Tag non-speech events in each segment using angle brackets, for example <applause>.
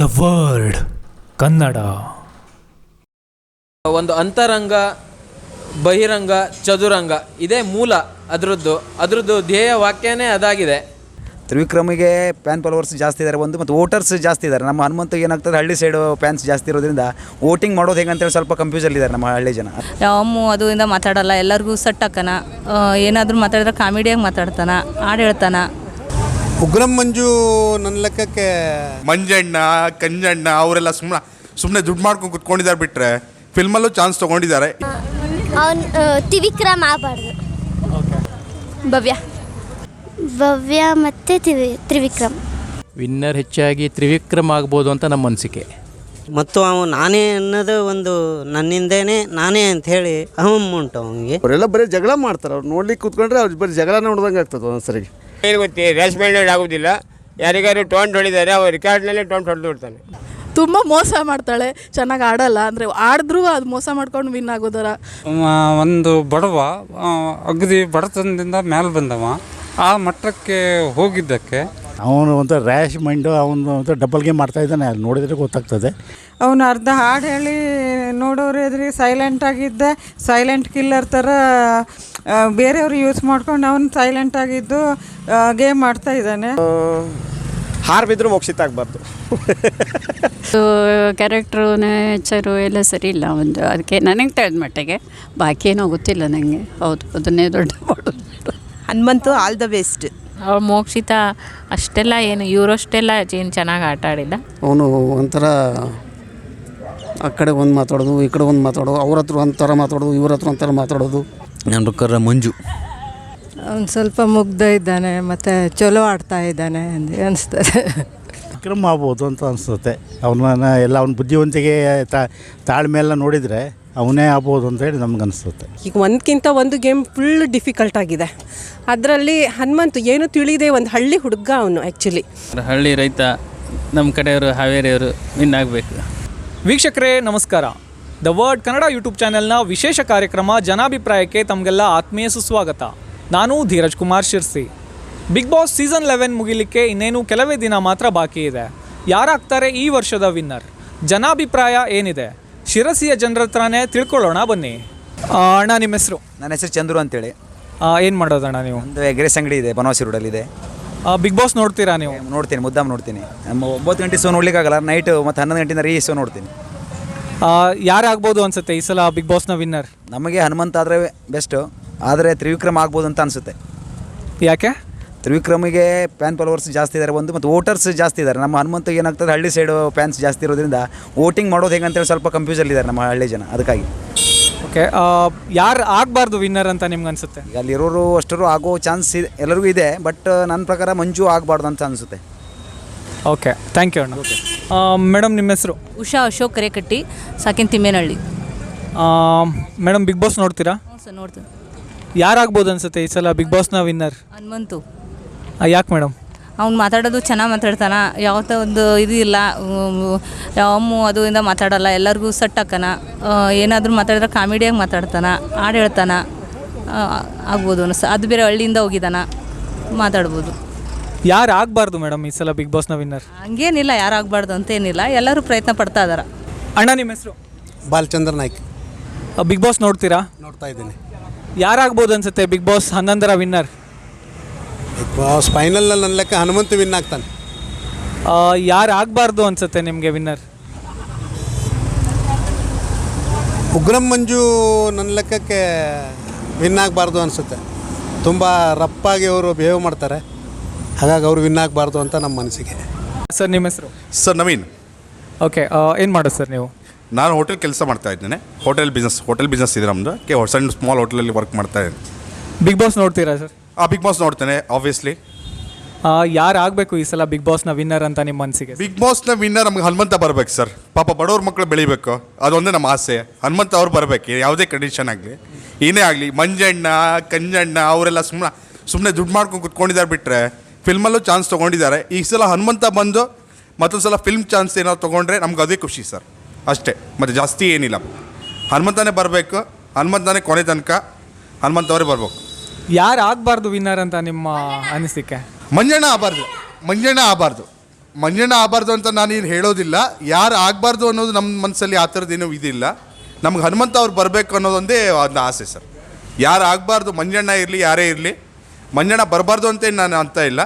The word Kannada. ಒಂದು ಅಂತರಂಗ ಬಹಿರಂಗ ಚದುರಂಗ ಇದೇ ಮೂಲ ಅದರದ್ದು. ಅದರದ್ದು ಧ್ಯೇಯ ವಾಕ್ಯನೇ ಅದಾಗಿದೆ. ತ್ರಿವಿಕ್ರಮಿಗೆ ಫ್ಯಾನ್ ಫಾಲೋವರ್ಸ್ ಜಾಸ್ತಿ ಇದ್ದಾರೆ ಒಂದು ಮತ್ತು ವೋಟರ್ಸ್ ಜಾಸ್ತಿ ಇದ್ದಾರೆ ನಮ್ಮ ಹನುಮಂತ ಏನಾಗ್ತದೆ ಹಳ್ಳಿ ಸೈಡು ಫ್ಯಾನ್ಸ್ ಜಾಸ್ತಿ ಇರೋದ್ರಿಂದ ವೋಟಿಂಗ್ ಮಾಡೋದು ಹೇಗಂತೇಳಿ ಸ್ವಲ್ಪ ಕನ್ಫ್ಯೂಸಲ್ಲಿದ್ದಾರೆ ನಮ್ಮ ಹಳ್ಳಿ ಜನ. ಅಮ್ಮು ಅದರಿಂದ ಇಂದ ಮಾತಾಡಲ್ಲ ಎಲ್ಲರಿಗೂ ಸಟ್ ಹಾಕನ. ಏನಾದರೂ ಮಾತಾಡಿದ್ರೆ ಕಾಮಿಡಿಯಾಗಿ ಮಾತಾಡ್ತಾನ ಹಾಡು ಹೇಳ್ತಾನ. ಉಗ್ರಂ ಮಂಜು ನನ್ನ ಲೆಕ್ಕಕ್ಕೆ ಮಂಜಣ್ಣ ಕಂಜಣ್ಣ ಅವರೆಲ್ಲ ಸುಮ್ಮನೆ ಸುಮ್ಮನೆ ದುಡ್ಡು ಮಾಡ್ಕೊಂಡು ಕುತ್ಕೊಂಡಿದ್ದಾರೆ ಬಿಟ್ರೆ ಫಿಲ್ಮಲ್ಲೂ ಚಾನ್ಸ್ ತಗೊಂಡಿದ್ದಾರೆ. ಅವನು ತ್ರಿವಿಕ್ರಮ್ ಆಗಬಾರ್ದು. ಭವ್ಯ. ಭವ್ಯ ಮತ್ತು ತಿವಿ ತ್ರಿವಿಕ್ರಮ್. ವಿನ್ನರ್ ಹೆಚ್ಚಾಗಿ ತ್ರಿವಿಕ್ರಮ್ ಆಗ್ಬೋದು ಅಂತ ನಮ್ಮ ಅನಿಸಿಕೆ. ಮತ್ತು ಅವನು ನಾನೇ ಅನ್ನೋದು ಒಂದು ನನ್ನಿಂದೇನೆ ನಾನೇ ಅಂತ ಹೇಳಿ ಅಹಂ ಉಂಟು ಅವನಿಗೆ. ಅವರೆಲ್ಲ ಬರೀ ಜಗಳ ಮಾಡ್ತಾರೆ. ಅವ್ರು ನೋಡ್ಲಿಕ್ಕೆ ಕೂತ್ಕೊಂಡ್ರೆ ಅವ್ರು ಬರೀ ಜಗಳ ನೋಡ್ದಂಗೆ ಆಗ್ತದೆ ಒಂದ್ಸರಿ ಏನು ಗೊತ್ತಿ ರೇಷ್ಮೆಣ್ಣೆ ಆಗೋದಿಲ್ಲ. ಯಾರಿಗಾರು ಟೊಂಟ್ ಹೊಡಿದಾರೆ ಅವ್ರು ರಿಕಾರ್ಡ್ನಲ್ಲೇ ಟೊಂಟ್ ಹೊಡೆದು ಬಿಡ್ತಾನೆ. ತುಂಬ ಮೋಸ ಮಾಡ್ತಾಳೆ ಚೆನ್ನಾಗಿ ಆಡಲ್ಲ ಅಂದರೆ ಆಡಿದ್ರೂ ಅದು ಮೋಸ ಮಾಡ್ಕೊಂಡು ವಿನ್ ಆಗೋದರ? ಒಂದು ಬಡವ ಅಗದಿ ಬಡತನದಿಂದ ಮೇಲೆ ಬಂದವ. ಆ ಮಟ್ಟಕ್ಕೆ ಹೋಗಿದ್ದಕ್ಕೆ. ಅವನು ಒಂದು ರ್ಯಾಶ್ ಮೈಂಡು ಅವನು ಒಂದು ಡಬಲ್ ಗೇಮ್ ಮಾಡ್ತಾ ಇದ್ದಾನೆ ಅಲ್ಲಿ ನೋಡಿದ್ರೆ ಗೊತ್ತಾಗ್ತದೆ. ಅವನು ಅರ್ಧ ಹಾಡು ಹೇಳಿ ನೋಡೋರು ಎದುರಿ ಸೈಲೆಂಟ್ ಆಗಿದ್ದೆ ಸೈಲೆಂಟ್ ಕಿಲ್ಲರ್ ಥರ ಬೇರೆಯವರು ಯೂಸ್ ಮಾಡ್ಕೊಂಡು ಅವನು ಸೈಲೆಂಟ್ ಆಗಿದ್ದು ಗೇಮ್ ಮಾಡ್ತಾ ಇದ್ದಾನೆ. ಹಾರ್ ಬಿದ್ದರೂ ಮೋಕ್ಷಿತ ಆಗಬಾರ್ದು. ಕ್ಯಾರೆಕ್ಟ್ರು <laughs> ನೇಚರು ಎಲ್ಲ ಸರಿ ಇಲ್ಲ ಒಂದು ಅದಕ್ಕೆ ನನಗೆ ತೆಗೆದ ಮಟ್ಟಿಗೆ. ಬಾಕಿ ಏನೋ ಗೊತ್ತಿಲ್ಲ ನನಗೆ ಹೌದು ಅದನ್ನೇ ದೊಡ್ಡ ಮಾಡೋದು ಹನುಮಂತು ಆಲ್ ದ ಬೆಸ್ಟ್ ಅವ್ರು ಮೋಕ್ಷಿತ ಅಷ್ಟೆಲ್ಲ ಏನು ಇವರಷ್ಟೆಲ್ಲ ಏನು ಚೆನ್ನಾಗಿ ಆಟ ಆಡಿಲ್ಲ ಅವನು ಒಂಥರ ಆ ಕಡೆ ಒಂದು ಮಾತಾಡೋದು ಈ ಕಡೆ ಒಂದು ಮಾತಾಡೋದು ಅವ್ರ ಹತ್ರ ಒಂಥರ ಮಾತಾಡೋದು ಇವ್ರ ಹತ್ರ ಒಂಥರ ಮಾತಾಡೋದು. ನನ್ನ ಪ್ರಕಾರ ಮಂಜು. ಅವನು ಸ್ವಲ್ಪ ಮುಗ್ಧ ಇದ್ದಾನೆ ಮತ್ತು ಚಲೋ ಆಡ್ತಾ ಇದ್ದಾನೆ ಅಂತ ಅನಿಸ್ತದೆ. ವಿಕ್ರಮ್ ಆಗ್ಬೋದು ಅಂತ ಅನಿಸುತ್ತೆ. ಅವನ ಎಲ್ಲ ಅವ್ನ ಬುದ್ಧಿವಂತಿಕೆ ತಾಳ್ಮೆ ಎಲ್ಲ ನೋಡಿದರೆ ಅವನೇ ಆಗ್ಬೋದು ಅಂತ ಹೇಳಿ ನಮ್ಗೆ ಅನಿಸುತ್ತೆ. ಈಗ ಒಂದಕ್ಕಿಂತ ಒಂದು ಗೇಮ್ ಫುಲ್ ಡಿಫಿಕಲ್ಟ್ ಆಗಿದೆ. ಅದರಲ್ಲಿ ಹನುಮಂತು ಏನು ತಿಳಿದೆ ಒಂದು ಹಳ್ಳಿ ಹುಡುಗ ಅವನು ಆ್ಯಕ್ಚುಲಿ ಹಳ್ಳಿ ರೈತ ನಮ್ಮ ಕಡೆಯವರು ಹಾವೇರಿಯವರು ವಿನ್ ಆಗಬೇಕು ವೀಕ್ಷಕರೇ ನಮಸ್ಕಾರ. ದ ವರ್ಡ್ ಕನ್ನಡ ಯೂಟ್ಯೂಬ್ ಚಾನೆಲ್ನ ವಿಶೇಷ ಕಾರ್ಯಕ್ರಮ ಜನಾಭಿಪ್ರಾಯಕ್ಕೆ ತಮಗೆಲ್ಲ ಆತ್ಮೀಯ ಸುಸ್ವಾಗತ. ನಾನು Dheeraj Kumar Sirsi. Bigg Boss season eleven ಮುಗಿಲಿಕ್ಕೆ ಇನ್ನೇನು ಕೆಲವೇ ದಿನ ಮಾತ್ರ ಬಾಕಿ ಇದೆ. ಯಾರಾಗ್ತಾರೆ ಈ ವರ್ಷದ ವಿನ್ನರ್? ಜನಾಭಿಪ್ರಾಯ ಏನಿದೆ? ಶಿರಸಿಯ ಜನರ ಹತ್ರನೇ ತಿಳ್ಕೊಳ್ಳೋಣ ಬನ್ನಿ. ಅಣ್ಣ ನಿಮ್ಮ ಹೆಸರು? ನನ್ನ ಹೆಸರು ಚಂದ್ರು ಅಂತೇಳಿ. ಏನು ಮಾಡೋದಣ್ಣ ನೀವು? ಒಂದು ಎಗ್ರೆಸ್ ಅಂಗಡಿ ಇದೆ ಬನವಾಸಿ ರೋಡಲ್ಲಿದೆ ಬಿಗ್ ಬಾಸ್ ನೋಡ್ತೀರಾ ನೀವು? ನೋಡ್ತೀನಿ ಮುದ್ದಾಮ್ ನೋಡ್ತೀನಿ. ನಮ್ಮ ಒಂಬತ್ತು ಗಂಟೆ ಶೋ ನೋಡ್ಲಿಕ್ಕಾಗಲ್ಲ ನೈಟ್ ಮತ್ತು ಹನ್ನೊಂದು ಗಂಟೆಯಿಂದ ರೀ ಶೋ ನೋಡ್ತೀನಿ. ಯಾರಾಗ್ಬೋದು ಅನ್ಸುತ್ತೆ ಈ ಸಲ ಬಿಗ್ ಬಾಸ್ನ ವಿನ್ನರ್ ನಮಗೆ ಹನುಮಂತ ಆದರೆ ಬೆಸ್ಟು ಆದರೆ ತ್ರಿವಿಕ್ರಮ್ ಆಗ್ಬೋದು ಅಂತ ಅನಿಸುತ್ತೆ. ಯಾಕೆ? ತ್ರಿವಿಕ್ರಮಿಗೆ ಫ್ಯಾನ್ ಫಾಲೋವರ್ಸ್ ಜಾಸ್ತಿ ಇದ್ದಾರೆ ಒಂದು ಮತ್ತು ವೋಟರ್ಸ್ ಜಾಸ್ತಿ ಇದ್ದಾರೆ ನಮ್ಮ ಹನುಮಂತ ಏನಾಗ್ತದೆ ಹಳ್ಳಿ ಸೈಡು ಫ್ಯಾನ್ಸ್ ಜಾಸ್ತಿ ಇರೋದ್ರಿಂದ ವೋಟಿಂಗ್ ಮಾಡೋದು ಹೇಗೆ ಅಂತೇಳಿ ಸ್ವಲ್ಪ ಕನ್ಫ್ಯೂಸಲ್ಲಿದ್ದಾರೆ ನಮ್ಮ ಹಳ್ಳಿ ಜನ ಅದಕ್ಕಾಗಿ. ಓಕೆ ಯಾರು ಆಗಬಾರ್ದು ವಿನ್ನರ್ ಅಂತ ನಿಮ್ಗೆ ಅನ್ಸುತ್ತೆ? ಅಲ್ಲಿರೋರು ಅಷ್ಟರು ಆಗೋ ಚಾನ್ಸ್ ಇದೆ ಎಲ್ಲರಿಗೂ ಇದೆ ಬಟ್ ನನ್ನ ಪ್ರಕಾರ ಮಂಜು ಆಗಬಾರ್ದು ಅಂತ ಅನಿಸುತ್ತೆ. ಓಕೆ ಥ್ಯಾಂಕ್ ಯು ಅಣ್ಣ ಮೇಡಮ್ ನಿಮ್ಮ ಹೆಸರು? ಉಷಾ ಅಶೋಕ್ ಕರೆಕಟ್ಟಿ ಸಾಕಿನ ತಿಮ್ಮೇನಹಳ್ಳಿ. ಮೇಡಮ್ ಬಿಗ್ ಬಾಸ್ ನೋಡ್ತೀರಾ? ಹ್ಞೂ ಸರ್ ನೋಡ್ತೀನಿ. ಯಾರಾಗ್ಬೋದು ಅನ್ಸುತ್ತೆ ಈ ಸಲ ಬಿಗ್ ಬಾಸ್ನ ವಿನ್ನರ್ ಹನುಮಂತು. ಯಾಕೆ ಮೇಡಮ್ ಅವ್ನು ಮಾತಾಡೋದು ಚೆನ್ನಾಗಿ ಮಾತಾಡ್ತಾನ ಯಾವತ್ತೋ ಒಂದು ಇದು ಇಲ್ಲ ಅಮ್ಮು ಅದು ಇಂದ ಮಾತಾಡಲ್ಲ ಎಲ್ಲರಿಗೂ ಸಟ್ ಹಾಕನ ಏನಾದರೂ ಮಾತಾಡಿದ್ರೆ ಕಾಮಿಡಿಯಾಗಿ ಮಾತಾಡ್ತಾನ ಹಾಡು ಹೇಳ್ತಾನ ಆಗ್ಬೋದು ಅನಿಸ್ ಅದು ಬೇರೆ ಹಳ್ಳಿಯಿಂದ ಹೋಗಿದ್ದಾನ ಮಾತಾಡ್ಬೋದು. ಯಾರು ಆಗಬಾರ್ದು ಮೇಡಮ್ ಈ ಸಲ ಬಿಗ್ ಬಾಸ್ನ ವಿನ್ನರ್? ಹಂಗೇನಿಲ್ಲ ಯಾರು ಆಗಬಾರ್ದು ಅಂತೇನಿಲ್ಲ. ಎಲ್ಲರೂ ಪ್ರಯತ್ನ ಪಡ್ತಾ ಇದಾರೆ. ಅಣ್ಣ ನಿಮ್ಮ ಹೆಸರು? ಬಾಲಚಂದ್ರ ನಾಯ್ಕ್. ಬಿಗ್ ಬಾಸ್ ನೋಡ್ತೀರಾ? ನೋಡ್ತಾ ಇದ್ದೀನಿ. ಯಾರಾಗ್ಬೋದು ಅನ್ಸುತ್ತೆ ಬಿಗ್ ಬಾಸ್ ಹನ್ನೊಂದರ ವಿನ್ನರ್? ಬಿಗ್ ಬಾಸ್ ಫೈನಲ್ನಲ್ಲಿ ನನ್ನ ಲೆಕ್ಕ ಹನುಮಂತ ವಿನ್ ಆಗ್ತಾನೆ. ಯಾರು ಆಗಬಾರ್ದು ಅನ್ಸುತ್ತೆ ನಿಮಗೆ ವಿನ್ನರ್? ಉಗ್ರಂ ಮಂಜು ನನ್ನ ಲೆಕ್ಕಕ್ಕೆ ವಿನ್ ಆಗಬಾರ್ದು ಅನಿಸುತ್ತೆ. ತುಂಬ ರಪ್ಪಾಗಿ ಅವರು ಬಿಹೇವ್ ಮಾಡ್ತಾರೆ. ಹಾಗಾಗಿ ಅವ್ರು ವಿನ್ ಆಗಬಾರ್ದು ಅಂತ ನಮ್ಮ ಮನಸ್ಸಿಗೆ. ಸರ್ ನಿಮ್ಮ ಹೆಸರು? ಸರ್ ನವೀನ್. ಓಕೆ ಏನು ಮಾಡೋದು ಸರ್ ನೀವು? ನಾನು ಹೋಟೆಲ್ ಕೆಲಸ ಮಾಡ್ತಾ ಇದ್ದೇನೆ. ಹೋಟೆಲ್ ಬಿಸ್ನೆಸ್ ಹೋಟೆಲ್ ಬಿಸ್ನೆಸ್ ಇದೆ ನಮ್ಮದು ಕೆ ಸಣ್ಣ ಸ್ಮಾಲ್ ಹೋಟೆಲಲ್ಲಿ ವರ್ಕ್ ಮಾಡ್ತಾ ಇದ್ದೀನಿ. ಬಿಗ್ ಬಾಸ್ ನೋಡ್ತೀರಾ ಸರ್? ಆ ಬಿಗ್ ಬಾಸ್ ನೋಡ್ತೇನೆ ಆಬ್ವಿಯಸ್ಲಿ ಯಾರು ಆಗಬೇಕು ಈ ಸಲ ಬಿಗ್ ಬಾಸ್ನ ವಿನ್ನರ್ ಅಂತ ನಿಮ್ಮ ಮನಸ್ಸಿಗೆ? ಬಿಗ್ ಬಾಸ್ನ ವಿನ್ನರ್ ನಮ್ಗೆ ಹನುಮಂತ ಬರಬೇಕು ಸರ್. ಪಾಪ ಬಡವ್ರ ಮಕ್ಕಳು ಬೆಳಿಬೇಕು. ಅದೊಂದೇ ನಮ್ಮ ಆಸೆ. ಹನುಮಂತ ಅವ್ರು ಬರಬೇಕು. ಯಾವುದೇ ಕಂಡೀಷನ್ ಆಗಲಿ. ಏನೇ ಆಗಲಿ ಮಂಜಣ್ಣ ಕಂಜಣ್ಣ ಅವರೆಲ್ಲ ಸುಮ್ಮನೆ ಸುಮ್ಮನೆ ದುಡ್ಡು ಮಾಡ್ಕೊಂಡು ಕುತ್ಕೊಂಡಿದ್ದಾರೆ ಬಿಟ್ಟರೆ ಫಿಲ್ಮಲ್ಲೂ ಚಾನ್ಸ್ ತೊಗೊಂಡಿದ್ದಾರೆ. ಈ ಸಲ ಹನುಮಂತ ಬಂದು ಮತ್ತೊಂದು ಸಲ ಫಿಲ್ಮ್ ಚಾನ್ಸ್ ಏನಾದ್ರು ತೊಗೊಂಡ್ರೆ ನಮ್ಗೆ ಅದೇ ಖುಷಿ ಸರ್. ಅಷ್ಟೇ. ಮತ್ತು ಜಾಸ್ತಿ ಏನಿಲ್ಲ. ಹನುಮಂತನೇ ಬರಬೇಕು. ಹನುಮಂತನೇ ಕೊನೆ ತನಕ ಹನುಮಂತವರೇ ಬರಬೇಕು. ಯಾರು ಆಗಬಾರ್ದು ವಿನ್ನರ್ ಅಂತ ನಿಮ್ಮ ಅನಿಸಿಕೆ? ಮಂಜಣ್ಣ ಆಗಬಾರ್ದು. ಮಂಜಣ್ಣ ಆಗಬಾರ್ದು. ಮಂಜಣ್ಣ ಆಗಬಾರ್ದು ಅಂತ ನಾನೇನು ಹೇಳೋದಿಲ್ಲ. ಯಾರು ಆಗಬಾರ್ದು ಅನ್ನೋದು ನಮ್ಮ ಮನಸ್ಸಲ್ಲಿ ಆ ಥರದ್ದೇನೂ ಇದಿಲ್ಲ. ನಮ್ಗೆ ಹನುಮಂತ ಅವ್ರು ಬರಬೇಕು ಅನ್ನೋದೊಂದೇ ಒಂದು ಆಸೆ ಸರ್. ಯಾರು ಆಗಬಾರ್ದು ಮಂಜಣ್ಣ ಇರಲಿ ಯಾರೇ ಇರಲಿ ಮಂಜಣ್ಣ ಬರಬಾರ್ದು ಅಂತ ನಾನು ಅಂತ ಇಲ್ಲ.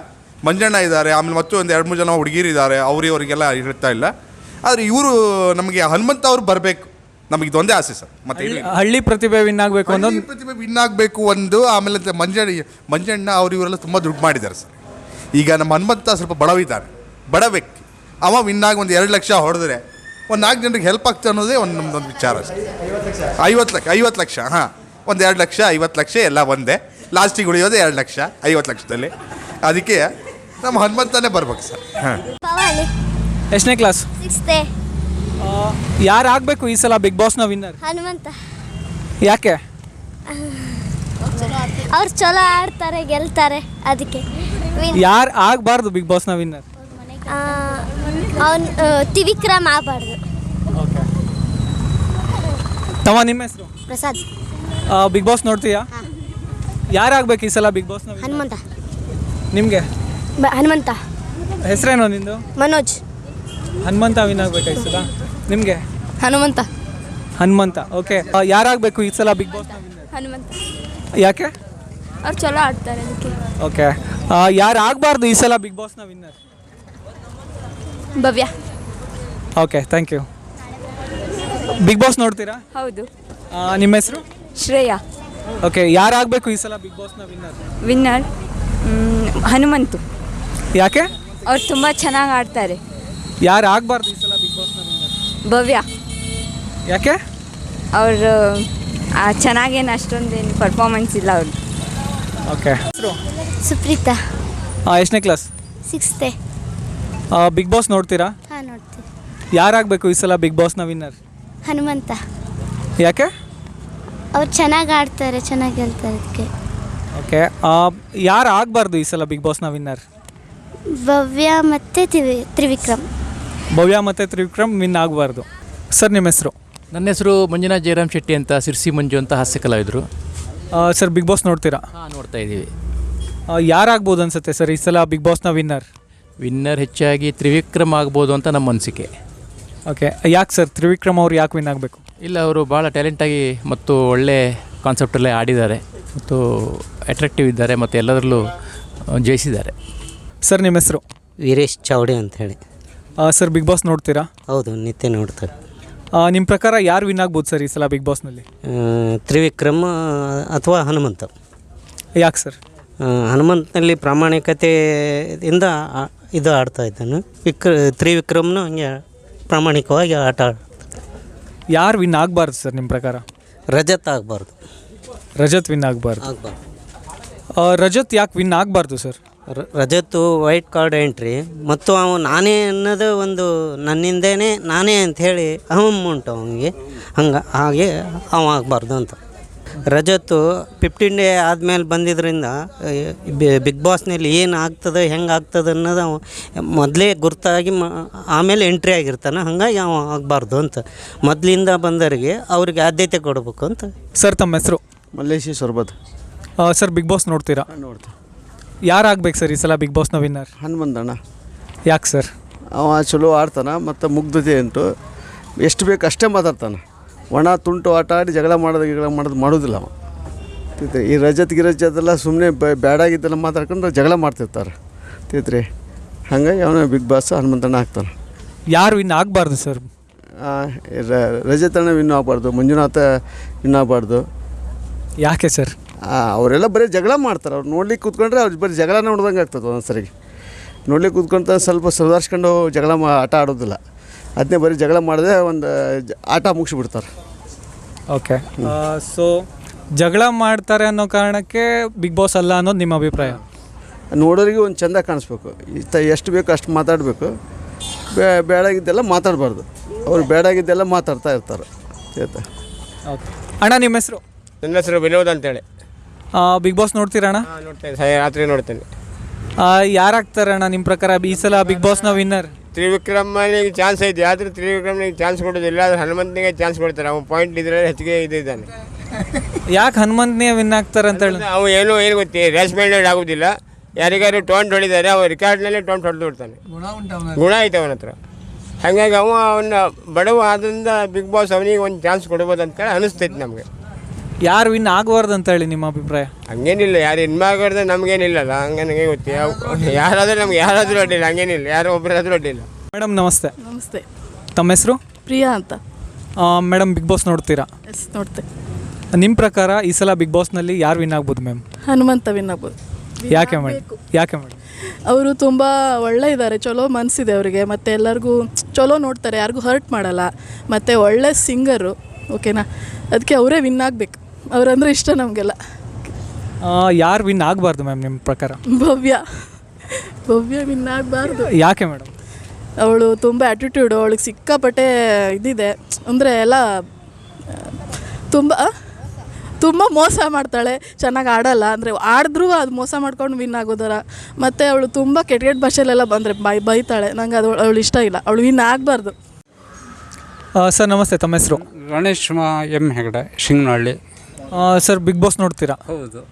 ಮಂಜಣ್ಣ ಇದ್ದಾರೆ ಆಮೇಲೆ ಮತ್ತು ಒಂದು ಎರಡು ಮೂರು ಜನ ಹುಡುಗಿರು ಇದ್ದಾರೆ ಅವ್ರು ಇವರಿಗೆಲ್ಲ ಇರ್ತಾ ಇಲ್ಲ. ಆದರೆ ಇವರು ನಮಗೆ ಹನುಮಂತ ಅವರು ಬರಬೇಕು. ನಮಗೆ ಇದೊಂದೇ ಆಸೆ ಸರ್ ಮತ್ತೆ ಹಳ್ಳಿ ಪ್ರತಿಭೆ ವಿನ್ ಆಗಬೇಕು ಅನ್ನೋದು ಪ್ರತಿಭೆ ವಿನ್ ಆಗಬೇಕು ಒಂದು ಆಮೇಲೆ ಮಂಜಣ್ಣ ಮಂಜಣ್ಣ ಅವರು ಇವರೆಲ್ಲ ತುಂಬ ದುಡ್ಡು ಮಾಡಿದ್ದಾರೆ ಸರ್. ಈಗ ನಮ್ಮ ಹನುಮಂತ ಸ್ವಲ್ಪ ಬಡವಿದ್ದಾನೆ ಬಡ ವ್ಯಕ್ತಿ. ಅವ ವಿನ್ ಆಗಿ ಒಂದು ಎರಡು ಲಕ್ಷ ಹೊಡೆದ್ರೆ ಒಂದು ನಾಲ್ಕು ಜನರಿಗೆ ಹೆಲ್ಪ್ ಆಗ್ತದೆ ಅನ್ನೋದೇ ಒಂದು ನಮ್ದೊಂದು ವಿಚಾರ ಸರ್. ಐವತ್ತು ಲಕ್ಷ ಐವತ್ತು ಲಕ್ಷ ಹಾಂ. ಒಂದು ಎರಡು ಲಕ್ಷ ಐವತ್ತು ಲಕ್ಷ ಎಲ್ಲ ಒಂದೇ. ಲಾಸ್ಟಿಗೆ ಉಳಿಯೋದು ಎರಡು ಲಕ್ಷ ಐವತ್ತು ಲಕ್ಷದಲ್ಲಿ. ಅದಕ್ಕೆ ನಮ್ಮ ಹನುಮಂತನೇ ಬರ್ಬೇಕು ಸರ್. ಹಾಂ. ಎಷ್ಟನೇ ಕ್ಲಾಸ್? ಸಿಕ್ಸ್ತೆ ಯಾರು ಆಗಬೇಕು ಈ ಸಲ ಬಿಗ್ ಬಾಸ್ನ ವಿನ್ನರ್ ಹನುಮಂತ. ಯಾಕೆ? ಅವ್ರು ಚಲೋ ಆಡ್ತಾರೆ ಗೆಲ್ತಾರೆ ಅದಕ್ಕೆ. ಯಾರು ಆಗಬಾರ್ದು ಬಿಗ್ ಬಾಸ್ನ ವಿನ್ನರ್ ಅವನು ತ್ರಿವಿಕ್ರಮ್ ಆಗಬಾರ್ದು. ತಮ್ಮ ನಿಮ್ಮ ಹೆಸರು? ಪ್ರಸಾದ್. ಬಿಗ್ ಬಾಸ್ ನೋಡ್ತೀಯಾ? ಯಾರಾಗಬೇಕು ಈ ಸಲ ಬಿಗ್ ಬಾಸ್ ಹನುಮಂತ. ನಿಮಗೆ? ಬ ಹನುಮಂತ. ಹೆಸರೇನೋ ನಿಂದು? ಮನೋಜ್. ಹನುಮಂತ ವಿನ್ ಆಗ್ಬೇಕಾ ಈ ಸಲ? ನಿಮಗೆ? ಹನುಮಂತ. ಹನುಮಂತ ಓಕೆ ಯಾರಾಗಬೇಕು ಈ ಸಲ ಬಿಗ್ ಬಾಸ್ ಹನುಮಂತ. ಯಾಕೆ? ಅವ್ರು ಚಲೋ ಆಡ್ತಾರೆ ಅದಕ್ಕೆ. ಓಕೆ ಯಾರು ಆಗಬಾರ್ದು ಈ ಸಲ big ಬಾಸ್ನ winner Bhavya. Okay thank you Bigg Boss ನೋಡ್ತೀರಾ? ಹೌದು. ಆ, ನಿಮ್ಮ ಹೆಸರು? ಶ್ರೇಯಾ. ಓಕೆ ಯಾರಾಗಬೇಕು ಈ ಸಲ ಬಿಗ್ ಬಾಸ್ನ ವಿನ್ನರ್ ವಿನ್ನರ್ ಹನುಮಂತು. ಯಾಕೆ? ಅವ್ರು ತುಂಬ ಚೆನ್ನಾಗಿ ಆಡ್ತಾರೆ. ಯಾರು ಆಗಬಾರ್ದು ಈ ಸಲ ಬಿಗ್ ಬಾಸ್ನ ವಿನ್ನರ್ ಭವ್ಯ. ಯಾಕೆ? ಅವರು ಚೆನ್ನಾಗೇನು ಅಷ್ಟೊಂದೇನು ಪರ್ಫಾರ್ಮೆನ್ಸ್ ಇಲ್ಲ ಅವ್ರದ್ದು ಓಕೆ ಸುಪ್ರೀತಾ. ಎಷ್ಟನೇ ಕ್ಲಾಸ್ ಸಿಕ್ಸ್ತೆ ಬಿಗ್ ಬಾಸ್ ನೋಡ್ತೀರಾ? ಹಾಂ ನೋಡ್ತೀವಿ. ಯಾರಾಗಬೇಕು ಈ ಸಲ ಬಿಗ್ ಬಾಸ್ನ ವಿನ್ನರ್ ಹನುಮಂತ. ಯಾಕೆ? ಅವ್ರು ಚೆನ್ನಾಗಿ ಆಡ್ತಾರೆ ಚೆನ್ನಾಗಿ ಗೆಲ್ತಾರೆ ಅದಕ್ಕೆ. ಓಕೆ ಯಾರು ಆಗಬಾರ್ದು ಈ ಸಲ ಬಿಗ್ ಬಾಸ್ನ ವಿನ್ನರ್ ಭವ್ಯ ಮತ್ತು ತ್ರಿವಿ ತ್ರಿವಿಕ್ರಮ್. ಭವ್ಯ ಮತ್ತು ತ್ರಿವಿಕ್ರಮ್ ವಿನ್ ಆಗಬಾರ್ದು. ಸರ್ ನಿಮ್ಮ ಹೆಸರು? ನನ್ನ ಹೆಸರು ಮಂಜುನಾಥ್ ಜಯರಾಮ್ ಶೆಟ್ಟಿ ಅಂತ ಸಿರ್ಸಿ ಮಂಜು ಅಂತ ಹಾಸ್ಯ ಕಲಾವಿದರು. ಸರ್ ಬಿಗ್ ಬಾಸ್ ನೋಡ್ತೀರಾ? ಹಾಂ ನೋಡ್ತಾ ಇದ್ದೀವಿ. ಯಾರಾಗ್ಬೋದು ಅನ್ಸುತ್ತೆ ಸರ್ ಈ ಸಲ ಬಿಗ್ ಬಾಸ್ನ ವಿನ್ನರ್ ವಿನ್ನರ್ ಹೆಚ್ಚಾಗಿ ತ್ರಿವಿಕ್ರಮ್ ಆಗ್ಬೋದು ಅಂತ ನಮ್ಮ ಅನಿಸಿಕೆ. ಓಕೆ ಯಾಕೆ ಸರ್ ತ್ರಿವಿಕ್ರಮ್ ಅವ್ರು ಯಾಕೆ ವಿನ್ ಆಗಬೇಕು? ಇಲ್ಲ ಅವರು ಭಾಳ ಟ್ಯಾಲೆಂಟಾಗಿ ಮತ್ತು ಒಳ್ಳೆ ಕಾನ್ಸೆಪ್ಟಲ್ಲೇ ಆಡಿದ್ದಾರೆ. ಮತ್ತು ಅಟ್ರಾಕ್ಟಿವ್ ಇದ್ದಾರೆ ಮತ್ತು ಎಲ್ಲದರಲ್ಲೂ ಜಯಿಸಿದ್ದಾರೆ. ಸರ್ ನಿಮ್ಮ ಹೆಸರು? ವೀರೇಶ್ ಚಾವಡಿ ಅಂತ ಹೇಳಿ. ಸರ್ ಬಿಗ್ ಬಾಸ್ ನೋಡ್ತೀರಾ? ಹೌದು ನಿತ್ಯ ನೋಡ್ತಾರೆ. ನಿಮ್ಮ ಪ್ರಕಾರ ಯಾರು ವಿನ್ ಆಗ್ಬೋದು ಸರ್ ಈ ಸಲ ಬಿಗ್ ಬಾಸ್ನಲ್ಲಿ ತ್ರಿವಿಕ್ರಮ ಅಥವಾ ಹನುಮಂತ? ಯಾಕೆ ಸರ್ ಹನುಮಂತನಲ್ಲಿ ಪ್ರಾಮಾಣಿಕತೆಯಿಂದ ಇಂದ ಇದು ಆಡ್ತಾ ಇದ್ದಾನೆ. ವಿಕ್ರ ತ್ರಿವಿಕ್ರಮ್ನು ಹಂಗೆ ಪ್ರಾಮಾಣಿಕವಾಗಿ ಆಟ ಆಡ್ ಯಾರು ವಿನ್ ಆಗಬಾರ್ದು ಸರ್ ನಿಮ್ಮ ಪ್ರಕಾರ? ರಜತ್ ಆಗಬಾರ್ದು. ರಜತ್ ವಿನ್ ಆಗಬಾರ್ದು? ಆಗಬಾರ್ದು. ರಜತ್ ಯಾಕೆ ವಿನ್ ಆಗಬಾರ್ದು sir? Rajat white card entry ಮತ್ತು ಅವನು ನಾನೇ ಅನ್ನೋದು ಒಂದು ನನ್ನಿಂದೇನೆ ನಾನೇ ಅಂಥೇಳಿ ಅಹಂ ಉಂಟು ಅವನಿಗೆ. ಹಂಗೆ ಹಾಗೆ ಅವ ಆಗಬಾರ್ದು ಅಂತ. ರಜತ್ತು ಫಿಫ್ಟೀನ್ ಡೇ ಆದಮೇಲೆ ಬಂದಿದ್ದರಿಂದ ಬಿಗ್ ಬಾಸ್ನಲ್ಲಿ ಏನು ಆಗ್ತದೆ ಹೆಂಗೆ ಆಗ್ತದೆ ಅನ್ನೋದು ಅವ ಮೊದಲೇ ಗುರ್ತಾಗಿ ಮ ಆಮೇಲೆ ಎಂಟ್ರಿ ಆಗಿರ್ತಾನೆ ಹಂಗಾಗಿ ಅವ ಆಗಬಾರ್ದು ಅಂತ. ಮೊದಲಿಂದ ಬಂದವರಿಗೆ ಅವ್ರಿಗೆ ಆದ್ಯತೆ ಕೊಡಬೇಕು ಅಂತ. ಸರ್ ತಮ್ಮ ಹೆಸರು? Malleshi Sorbad sir Bigg Boss ನೋಡ್ತೀರಾ? ನೋಡ್ತೀನಿ. ಯಾರು ಆಗ್ಬೇಕು ಸರ್ ಈ ಸಲ ಬಿಗ್ ಬಾಸ್ನ ವಿನ್ನರ್? ಹನುಮಂತಣ್ಣ ಯಾಕೆ ಸರ್? ಅವ ಚಲೋ ಆಡ್ತಾನೆ ಮತ್ತು ಮುಗ್ಧತೆ ಉಂಟು. ಎಷ್ಟು ಬೇಕು ಅಷ್ಟೇ ಮಾತಾಡ್ತಾನೆ. ಒಣ ತುಂಟು ಆಟ ಆಡಿ ಜಗಳ ಮಾಡೋದು ಗಿಗಳ ಮಾಡೋದು ಮಾಡೋದಿಲ್ಲ ಅವ. ತಿಳ್ತ್ರಿ ಈ ರಜತ್ ಗಿರಜತ್ ಅದೆಲ್ಲ ಸುಮ್ಮನೆ ಬ್ಯಾಡಾಗಿದ್ದೆಲ್ಲ ಮಾತಾಡ್ಕೊಂಡು ಜಗಳ ಮಾಡ್ತಿರ್ತಾರೆ. ತೀತ್ರಿ ಹಾಗಾಗಿ ಅವನ ಬಿಗ್ ಬಾಸ್ ಹನುಮಂತಣ್ಣ ಆಗ್ತಾನೆ. ಯಾರು ಇನ್ನು ಆಗಬಾರ್ದು ಸರ್? ರಜತ್ ಅಣ್ಣ ರಜತಣ್ಣ ವಿನ್ ಆಗಬಾರ್ದು ಮಂಜುನಾಥ ವಿನ್ ಆಗಬಾರ್ದು. ಯಾಕೆ ಸರ್? ಅವರೆಲ್ಲ ಬರೀ ಜಗಳ ಮಾಡ್ತಾರೆ ಅವ್ರು ನೋಡ್ಲಿಕ್ಕೆ ಕೂತ್ಕೊಂಡ್ರೆ ಅವ್ರು ಬರೀ ಜಗಳ ನೋಡ್ದಂಗೆ ಆಗ್ತದೆ ಒಂದೊಂದು ಸರಿಗೆ ನೋಡ್ಲಿಕ್ಕೆ ಕೂತ್ಕೊಂತ ಸ್ವಲ್ಪ ಸುಧಾರಿಸ್ಕೊಂಡು ಜಗಳ ಮಾ ಆಟ ಆಡೋದಿಲ್ಲ. ಅದನ್ನೇ ಬರೀ ಜಗಳ ಮಾಡದೆ ಒಂದು ಜ- ಆಟ ಮುಗಿಸ್ಬಿಡ್ತಾರೆ ಓಕೆ. ಸೊ ಜಗಳ ಮಾಡ್ತಾರೆ ಅನ್ನೋ ಕಾರಣಕ್ಕೆ ಬಿಗ್ ಬಾಸ್ ಅಲ್ಲ ಅನ್ನೋದು ನಿಮ್ಮ ಅಭಿಪ್ರಾಯ? ನೋಡೋರಿಗೆ ಒಂದು ಚೆಂದ ಕಾಣಿಸ್ಬೇಕು. ಇಷ್ಟ ಎಷ್ಟು ಬೇಕು ಅಷ್ಟು ಮಾತಾಡಬೇಕು. ಬೇ ಬೇಡಾಗಿದ್ದೆಲ್ಲ ಮಾತಾಡಬಾರ್ದು. ಅವ್ರು ಬೇಡಾಗಿದ್ದೆಲ್ಲ ಮಾತಾಡ್ತಾ ಇರ್ತಾರೆ. ಆಯ್ತಾ? ಓಕೆ. ಅಣ್ಣ ನಿಮ್ಮ ಹೆಸರು? ನನ್ನ ಹೆಸರು ವಿನೋದ್ ಅಂತೇಳಿ. ಬಿಗ್ ಬಾಸ್ ನೋಡ್ತೀರಣ್ಣ ಅಣ್ಣ? ನೋಡ್ತೇನೆ. ರಾತ್ರಿ ನೋಡ್ತೇನೆ. ಯಾರಾಗ್ತಾರೆ ಅಣ್ಣ ನಿಮ್ಮ ಪ್ರಕಾರ? ಈ ಸಲ ಬಿಗ್ ಬಾಸ್ನ ವಿನ್ನರ್ ತ್ರಿವಿಕ್ರಮನಿಗೆ ಚಾನ್ಸ್ ಐತಿ ಆದರೆ ತ್ರಿವಿಕ್ರಮನಿಗೆ ಚಾನ್ಸ್ ಕೊಡೋದಿಲ್ಲ. ಆದರೆ ಹನುಮಂತನಿಗೆ ಚಾನ್ಸ್ ಕೊಡ್ತಾರೆ. ಅವ್ನು ಪಾಯಿಂಟ್ ಇದ್ರೆ ಹೆಚ್ಚಿಗೆ ಇದು ಇದ್ದಾನೆ ಯಾಕೆ ಹನುಮಂತನೇ ವಿನ್ ಆಗ್ತಾರೆ ಅಂತ ಹೇಳಿ? ಅವ ಏನೋ ಏನು ಗೊತ್ತಿ? ರೇಸ್ ಮೈಂಡೆಡ್ ಆಗೋದಿಲ್ಲ. ಯಾರಿಗಾರು ಟೊಂಟ್ ಹೊಡಿದಾರೆ ಅವ ರಿಕಾರ್ಡ್ನಲ್ಲೇ ಟೊಂಟ್ ಹೊಡೆದು ಬಿಡ್ತಾನೆ. ಗುಣ ಐತೆ ಅವನ ಹತ್ರ. ಹಾಗಾಗಿ ಅವ ಅವನ ಬಡವ ಆದ್ರಿಂದ ಬಿಗ್ ಬಾಸ್ ಅವನಿಗೆ ಒಂದು ಚಾನ್ಸ್ ಕೊಡ್ಬೋದು ಅಂತೇಳಿ ಅನಿಸ್ತೈತೆ ನಮಗೆ. ಯಾರು ವಿನ್ ಆಗಬಾರ್ದು ಅಂತ ಹೇಳಿ ನಿಮ್ಮ ಅಭಿಪ್ರಾಯ? ಹಂಗೇನಿಲ್ಲ ಯಾರು ಇನ್ಮಾಗಾರ್ದೆ ನಮಗೇನಿಲ್ಲಲ್ಲ ಹಂಗೆ ನನಗೆ ಗೊತ್ತು. ಯಾವ ಯಾರಾದರೂ ನಮ್ಗೆ ಯಾರಾದರೂ ಅಡ್ಡಿಲ್ಲ ಹಂಗೇನಿಲ್ಲ. ಯಾರೋ ಒಬ್ಬರಾದರೂ ಅಡ್ಡಿಲ್ಲ ಮೇಡಮ್ ನಮಸ್ತೆ. ನಮಸ್ತೆ. ತಮ್ಮ ಹೆಸರು? ಪ್ರಿಯಾ ಅಂತ. ಮೇಡಮ್ ಬಿಗ್ ಬಾಸ್ ನೋಡ್ತೀರಾ? ಎಸ್ ನೋಡ್ತೆ. ನಿಮ್ಮ ಪ್ರಕಾರ ಈ ಸಲ ಬಿಗ್ ಬಾಸ್ನಲ್ಲಿ ಯಾರು ವಿನ್ ಆಗ್ಬೋದು ಮ್ಯಾಮ್? ಹನುಮಂತ ವಿನ್ ಆಗ್ಬೋದು. ಯಾಕೆ ಮೇಡಮ್? ಯಾಕೆ ಮೇಡಮ್? ಅವರು ತುಂಬ ಒಳ್ಳೆ ಇದ್ದಾರೆ ಚಲೋ ಮನಸ್ಸಿದೆ ಅವರಿಗೆ. ಮತ್ತು ಎಲ್ಲರಿಗೂ ಚಲೋ ನೋಡ್ತಾರೆ ಯಾರಿಗೂ ಹರ್ಟ್ ಮಾಡಲ್ಲ. ಮತ್ತು ಒಳ್ಳೆ ಸಿಂಗರು ಓಕೆನಾ ಅದಕ್ಕೆ ಅವರೇ ವಿನ್ ಆಗಬೇಕು. ಅವರಂದ್ರೆ ಇಷ್ಟ ನಮಗೆಲ್ಲ. ಯಾರು ವಿನ್ ಆಗಬಾರ್ದು ಮ್ಯಾಮ್ ನಿಮ್ಮ ಪ್ರಕಾರ? ಭವ್ಯ. ಭವ್ಯ ವಿನ್ ಆಗಬಾರ್ದು. ಯಾಕೆ ಮೇಡಮ್ ಅವಳು ತುಂಬ ಆ್ಯಟಿಟ್ಯೂಡು ಅವಳಿಗೆ ಸಿಕ್ಕಾಪಟ್ಟೆ ಇದಿದೆ. ಅಂದರೆ ಎಲ್ಲ ತುಂಬ ತುಂಬ ಮೋಸ ಮಾಡ್ತಾಳೆ. ಚೆನ್ನಾಗಿ ಆಡಲ್ಲ. ಅಂದರೆ ಆಡಿದ್ರೂ ಅದು ಮೋಸ ಮಾಡ್ಕೊಂಡು ವಿನ್ ಆಗೋದರ. ಮತ್ತು ಅವಳು ತುಂಬ ಕೆಟ್ಟ ಕೆಟ್ಟ ಭಾಷೆಲೆಲ್ಲ ಬಂದರೆ ಬೈ ಬೈತಾಳೆ. ನಂಗೆ ಅದು ಅವಳು ಇಷ್ಟ ಇಲ್ಲ. ಅವಳು ವಿನ್ ಆಗಬಾರ್ದು. ಸರ್ ನಮಸ್ತೆ ತಮ್ಮ ಹೆಸರು? Ganesh M Hegde Shinganahalli. Sir Bigg Boss ನೋಡ್ತೀರಾ? ಹೌದು.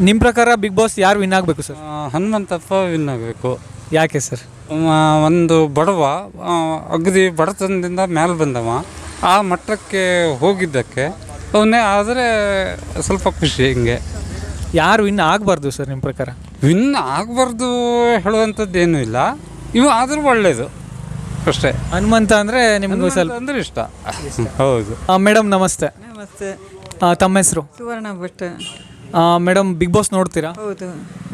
ನಿಮ್ಮ ಪ್ರಕಾರ ಬಿಗ್ ಬಾಸ್ ಯಾರು ವಿನ್ ಆಗಬೇಕು ಸರ್? ಆ, ಹನುಮಂತಪ್ಪ ವಿನ್ ಆಗಬೇಕು. ಯಾಕೆ ಸರ್? ಒಂದು ಬಡವ ಆ, ಅಗದಿ ಬಡತನದಿಂದ ಮೇಲೆ ಬಂದವ. ಆ ಮಟ್ಟಕ್ಕೆ ಹೋಗಿದ್ದಕ್ಕೆ ಅವನೇ ಆದರೆ ಸ್ವಲ್ಪ ಖುಷಿ ಹಿಂಗೆ. ಯಾರು ವಿನ್ ಆಗಬಾರ್ದು ಸರ್ ನಿಮ್ಮ ಪ್ರಕಾರ? ವಿನ್ ಆಗಬಾರ್ದು ಹೇಳುವಂಥದ್ದು ಏನೂ ಇಲ್ಲ. ಇವು ಆದರೂ ಒಳ್ಳೆಯದು ಅಷ್ಟೇ. ಹನುಮಂತ ಅಂದರೆ ನಿಮ್ಗೆ ಸ್ವಲ್ಪ ಅಂದರೆ ಇಷ್ಟ. ಹೌದು. ಮೇಡಮ್ ನಮಸ್ತೆ. ನಮಸ್ತೆ. ಆ, ತಮ್ಮ ಹೆಸರು? Suvarna Bhat. Madam Bigg Boss ನೋಡ್ತೀರಾ? ಹೌದು.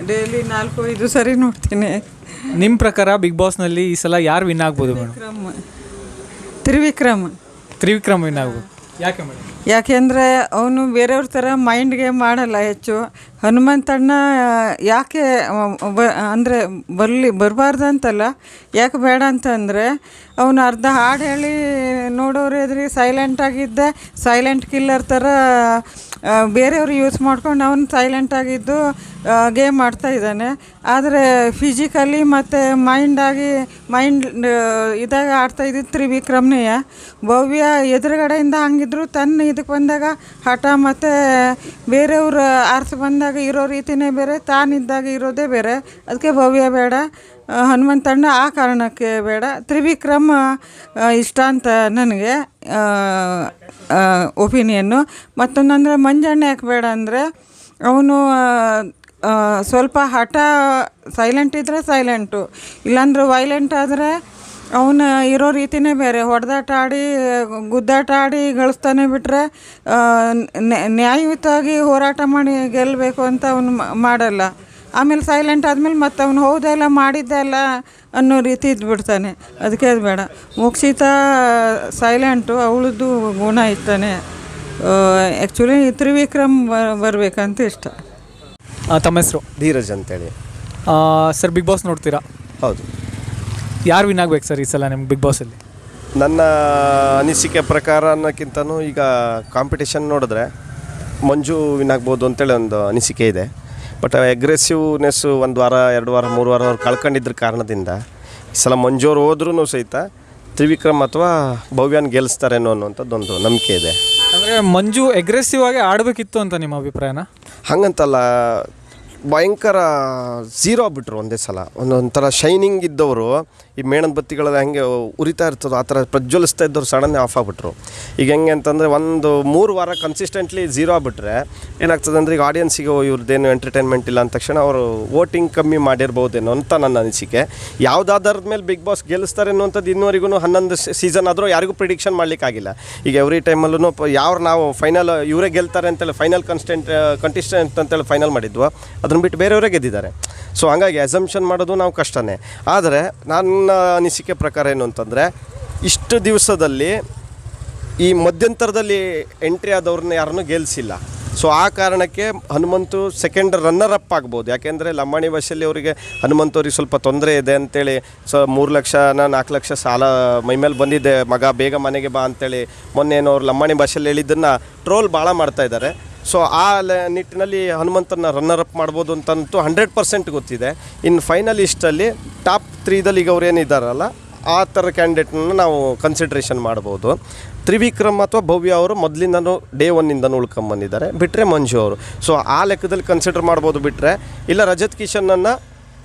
ಡೈಲಿ ನಾಲ್ಕು ಐದು ಸರಿ ನೋಡ್ತೀನಿ. ನಿಮ್ಮ ಪ್ರಕಾರ ಬಿಗ್ ಬಾಸ್ನಲ್ಲಿ ಈ ಸಲ ಯಾರು ವಿನ್ ಆಗ್ಬೋದು ಮೇಡಮ್ ವಿಕ್ರಮ್ ತ್ರಿವಿಕ್ರಮ್. ತ್ರಿವಿಕ್ರಮ್ ವಿನ್ ಆಗ್ಬೋದು. ಯಾಕೆ ಮೇಡಮ್ ಯಾಕೆಂದರೆ ಅವನು ಬೇರೆಯವ್ರ ಥರ ಮೈಂಡ್ಗೆ ಮಾಡಲ್ಲ ಹೆಚ್ಚು. ಹನುಮಂತಣ್ಣ ಯಾಕೆ ಬ, ಅಂದರೆ ಬರಲಿ ಬರಬಾರ್ದು ಅಂತಲ್ಲ ಯಾಕೆ ಬೇಡ ಅಂತಂದರೆ ಅವನು ಅರ್ಧ ಹಾಡು ಹೇಳಿ ನೋಡೋರು ಎದುರಿಗೆ ಸೈಲೆಂಟಾಗಿದ್ದೆ ಸೈಲೆಂಟ್ ಕಿಲ್ಲರ್ ಥರ ಬೇರೆಯವರು ಯೂಸ್ ಮಾಡ್ಕೊಂಡು ಅವನು ಸೈಲೆಂಟಾಗಿದ್ದು ಗೇಮ್ ಆಡ್ತಾ ಇದ್ದಾನೆ. ಆದರೆ ಫಿಸಿಕಲಿ ಮತ್ತು ಮೈಂಡಾಗಿ ಮೈಂಡ್ ಇದಾಗಿ ಆಡ್ತಾ ಇದ್ದಿದ್ದು ತ್ರಿವಿಕ್ರಮ್ನೇಯ. ಭವ್ಯ ಎದುರುಗಡೆಯಿಂದ ಹಂಗಿದ್ರು, ತನ್ನ ಇದಕ್ಕೆ ಬಂದಾಗ ಹಠ ಮತ್ತು ಬೇರೆಯವ್ರ ಆರ್ಸಿ ಬಂದಾಗ ಇರೋ ರೀತಿನೇ ಬೇರೆ, ತಾನಿದ್ದಾಗ ಇರೋದೇ ಬೇರೆ. ಅದಕ್ಕೆ ಭವ್ಯ ಬೇಡ ಹನುಮಂತಣ್ಣ ಆ ಕಾರಣಕ್ಕೆ ಬೇಡ. ತ್ರಿವಿಕ್ರಮ ಇಷ್ಟ ಅಂತ ನನಗೆ ಒಪಿನಿಯನ್ನು. ಮತ್ತೊಂದಂದರೆ ಮಂಜಣ್ಣ ಯಾಕೆ ಬೇಡ ಅಂದರೆ, ಅವನು ಸ್ವಲ್ಪ ಹಠ ಸೈಲೆಂಟ್ ಇದ್ದರೆ ಸೈಲೆಂಟು ಇಲ್ಲಾಂದ್ರೆ ವೈಲೆಂಟ್ ಆದರೆ ಅವನು ಇರೋ ರೀತಿನೇ ಬೇರೆ. ಹೊಡೆದಾಟ ಆಡಿ ಗುದ್ದಾಟ ಆಡಿ ಗಳಿಸ್ತಾನೆ ಬಿಟ್ಟರೆ ನ್ಯಾಯಯುತವಾಗಿ ಹೋರಾಟ ಮಾಡಿ ಗೆಲ್ಲಬೇಕು ಅಂತ ಅವನು ಮಾಡಲ್ಲ. ಆಮೇಲೆ ಸೈಲೆಂಟ್ ಆದಮೇಲೆ ಮತ್ತೆ ಅವನು ಹೌದಲ್ಲ ಮಾಡಿದ್ದಲ್ಲ ಅನ್ನೋ ರೀತಿ ಇದ್ಬಿಡ್ತಾನೆ. ಅದಕ್ಕೆ ಅದು ಬೇಡ. ಮೋಕ್ಷಿತ ಸೈಲೆಂಟು ಅವಳದ್ದು ಗುಣ ಇರ್ತಾನೆ. ಆ್ಯಕ್ಚುಲಿ ತ್ರಿವಿಕ್ರಮ್ ಬರಬೇಕಂತ ಇಷ್ಟ. ಆ, ತಮ್ಮ ಹೆಸರು? ಧೀರಜ್ ಅಂತೇಳಿ. ಸರ್ ಬಿಗ್ ಬಾಸ್ ನೋಡ್ತೀರಾ? ಹೌದು. ಯಾರು ವಿನ್ ಆಗ್ಬೇಕು ಸರ್ ಈ ಸಲ ನಿಮ್ಗೆ ಬಿಗ್ ಬಾಸಲ್ಲಿ ನನ್ನ ಅನಿಸಿಕೆ ಪ್ರಕಾರ ಅನ್ನೋಕ್ಕಿಂತನೂ ಈಗ ಕಾಂಪಿಟೇಷನ್ ನೋಡಿದ್ರೆ ಮಂಜು ವಿನ್ ಆಗ್ಬೋದು ಅಂತೇಳಿ ಒಂದು ಅನಿಸಿಕೆ ಇದೆ. ಬಟ್ ಅಗ್ರೆಸಿವ್ನೆಸ್ಸು ಒಂದು ವಾರ ಎರಡು ವಾರ ಮೂರು ವಾರ ಅವ್ರು ಕಳ್ಕೊಂಡಿದ್ರ ಕಾರಣದಿಂದ ಈ ಸಲ ಮಂಜು ಅವ್ರು ಹೋದ್ರೂ ಸಹಿತ ತ್ರಿವಿಕ್ರಮ್ ಅಥವಾ ಭವ್ಯಾನ್ ಗೆಲ್ಲಿಸ್ತಾರೇನೋ ಅನ್ನುವಂಥದ್ದೊಂದು ನಂಬಿಕೆ ಇದೆ. ಅಂದರೆ ಮಂಜು ಅಗ್ರೆಸಿವ್ ಆಗಿ ಆಡಬೇಕಿತ್ತು ಅಂತ ನಿಮ್ಮ ಅಭಿಪ್ರಾಯನ? ಹಂಗಂತಲ್ಲ ಭಯಂಕರ ಝೀರೋ ಆಗ್ಬಿಟ್ರು ಒಂದೇ ಸಲ. ಒಂದೊಂಥರ ಶೈನಿಂಗ್ ಇದ್ದವರು ಈ ಮೇಣದ ಬತ್ತಿಗಳೆಲ್ಲ ಹೆಂಗೆ ಉರಿತಾ ಇರ್ತದೋ ಆ ಥರ ಪ್ರಜ್ವಲಿಸ್ತಾ ಇದ್ದವ್ರು ಸಡನ್ನೇ ಆಫ್ ಆಗಿಬಿಟ್ರು. ಈಗ ಹೆಂಗೆ ಅಂತಂದರೆ ಒಂದು ಮೂರು ವಾರ ಕನ್ಸಿಸ್ಟೆಂಟ್ಲಿ ಝೀರೋ ಆಗಿಬಿಟ್ರೆ ಏನಾಗ್ತದೆ ಅಂದರೆ ಈಗ ಆಡಿಯನ್ಸಿಗೆ ಇವ್ರದ್ದೇನು ಎಂಟರ್ಟೈನ್ಮೆಂಟ್ ಇಲ್ಲ ಅಂದ ತಕ್ಷಣ ಅವರು ವೋಟಿಂಗ್ ಕಮ್ಮಿ ಮಾಡಿರ್ಬೋದೇನೋ ಅಂತ ನನ್ನ ಅನಿಸಿಕೆ. ಯಾವುದಾದ್ರದ ಮೇಲೆ ಬಿಗ್ ಬಾಸ್ ಗೆಲ್ಲಿಸ್ತಾರೆ ಅನ್ನುವಂಥದ್ದು ಇನ್ನುವರೆಗೂ ಹನ್ನೊಂದು ಸೀಸನ್ ಆದರೂ ಯಾರಿಗೂ ಪ್ರಿಡಿಕ್ಷನ್ ಮಾಡಲಿಕ್ಕಾಗಿಲ್ಲ. ಈಗ ಎವ್ರಿ ಟೈಮಲ್ಲೂ ಯಾರು ನಾವು ಫೈನಲ್ ಇವರೇ ಗೆಲ್ತಾರೆ ಅಂತೇಳಿ ಫೈನಲ್ ಕನ್ಸ್ಟೆಂಟ್ ಕಂಟಿಸ್ಟೆಂಟ್ ಅಂತೇಳಿ ಫೈನಲ್ ಮಾಡಿದ್ವು. ಅದನ್ನು ಬಿಟ್ಟು ಬೇರೆಯವರೇ ಗೆದ್ದಿದ್ದಾರೆ. ಸೊ ಹಂಗಾಗಿ ಅಸಂಪ್ಷನ್ ಮಾಡೋದು ನಾವು ಕಷ್ಟನೇ. ಆದರೆ ನನ್ನ ಅನಿಸಿಕೆ ಪ್ರಕಾರ ಏನು ಅಂತಂದರೆ, ಇಷ್ಟು ದಿವಸದಲ್ಲಿ ಈ ಮಧ್ಯಂತರದಲ್ಲಿ ಎಂಟ್ರಿ ಆದವ್ರನ್ನ ಯಾರನ್ನು ಗೆಲ್ಲಿಸಿಲ್ಲ ಸೊ ಆ ಕಾರಣಕ್ಕೆ ಹನುಮಂತು ಸೆಕೆಂಡ್ ರನ್ನರ್ ಅಪ್ ಆಗ್ಬೋದು. ಯಾಕೆಂದರೆ ಲಂಬಾಣಿ ಭಾಷೆಯಲ್ಲಿ ಅವರಿಗೆ ಹನುಮಂತವ್ರಿಗೆ ಸ್ವಲ್ಪ ತೊಂದರೆ ಇದೆ ಅಂತೇಳಿ, ಸೊ ಮೂರು ಲಕ್ಷನ ನಾಲ್ಕು ಲಕ್ಷ ಸಾಲ ಮೈಮೇಲೆ ಬಂದಿದೆ, ಮಗ ಬೇಗ ಮನೆಗೆ ಬಾ ಅಂತೇಳಿ ಮೊನ್ನೆ ಏನೋ ಅವ್ರು ಲಂಬಾಣಿ ಭಾಷೆಯಲ್ಲಿ ಹೇಳಿದ್ದನ್ನು ಟ್ರೋಲ್ ಭಾಳ ಮಾಡ್ತಾ ಇದ್ದಾರೆ. ಸೊ ಆ ನಿಟ್ಟಿನಲ್ಲಿ ಹನುಮಂತನ ರನ್ನರ್ ಅಪ್ ಮಾಡ್ಬೋದು ಅಂತಂತೂ ಹಂಡ್ರೆಡ್ ಪರ್ಸೆಂಟ್ ಗೊತ್ತಿದೆ. ಇನ್ನು ಫೈನಲಿಸ್ಟಲ್ಲಿ ಟಾಪ್ ತ್ರೀದಲ್ಲಿ ಈಗ ಅವ್ರು ಏನಿದ್ದಾರಲ್ಲ, ಆ ಥರ ಕ್ಯಾಂಡಿಡೇಟ್ನ ನಾವು ಕನ್ಸಿಡ್ರೇಷನ್ ಮಾಡ್ಬೋದು. ತ್ರಿವಿಕ್ರಮ್ ಅಥವಾ ಭವ್ಯ ಅವರು ಮೊದಲಿಂದನೂ ಡೇ ಒನ್ನಿಂದನೂ ಉಳ್ಕೊಂಬಂದಿದ್ದಾರೆ. ಬಿಟ್ಟರೆ ಮಂಜು ಅವರು. ಸೊ ಆ ಲೆಕ್ಕದಲ್ಲಿ ಕನ್ಸಿಡರ್ ಮಾಡ್ಬೋದು ಬಿಟ್ಟರೆ ಇಲ್ಲ ರಜತ್ ಕಿಶನನ್ನು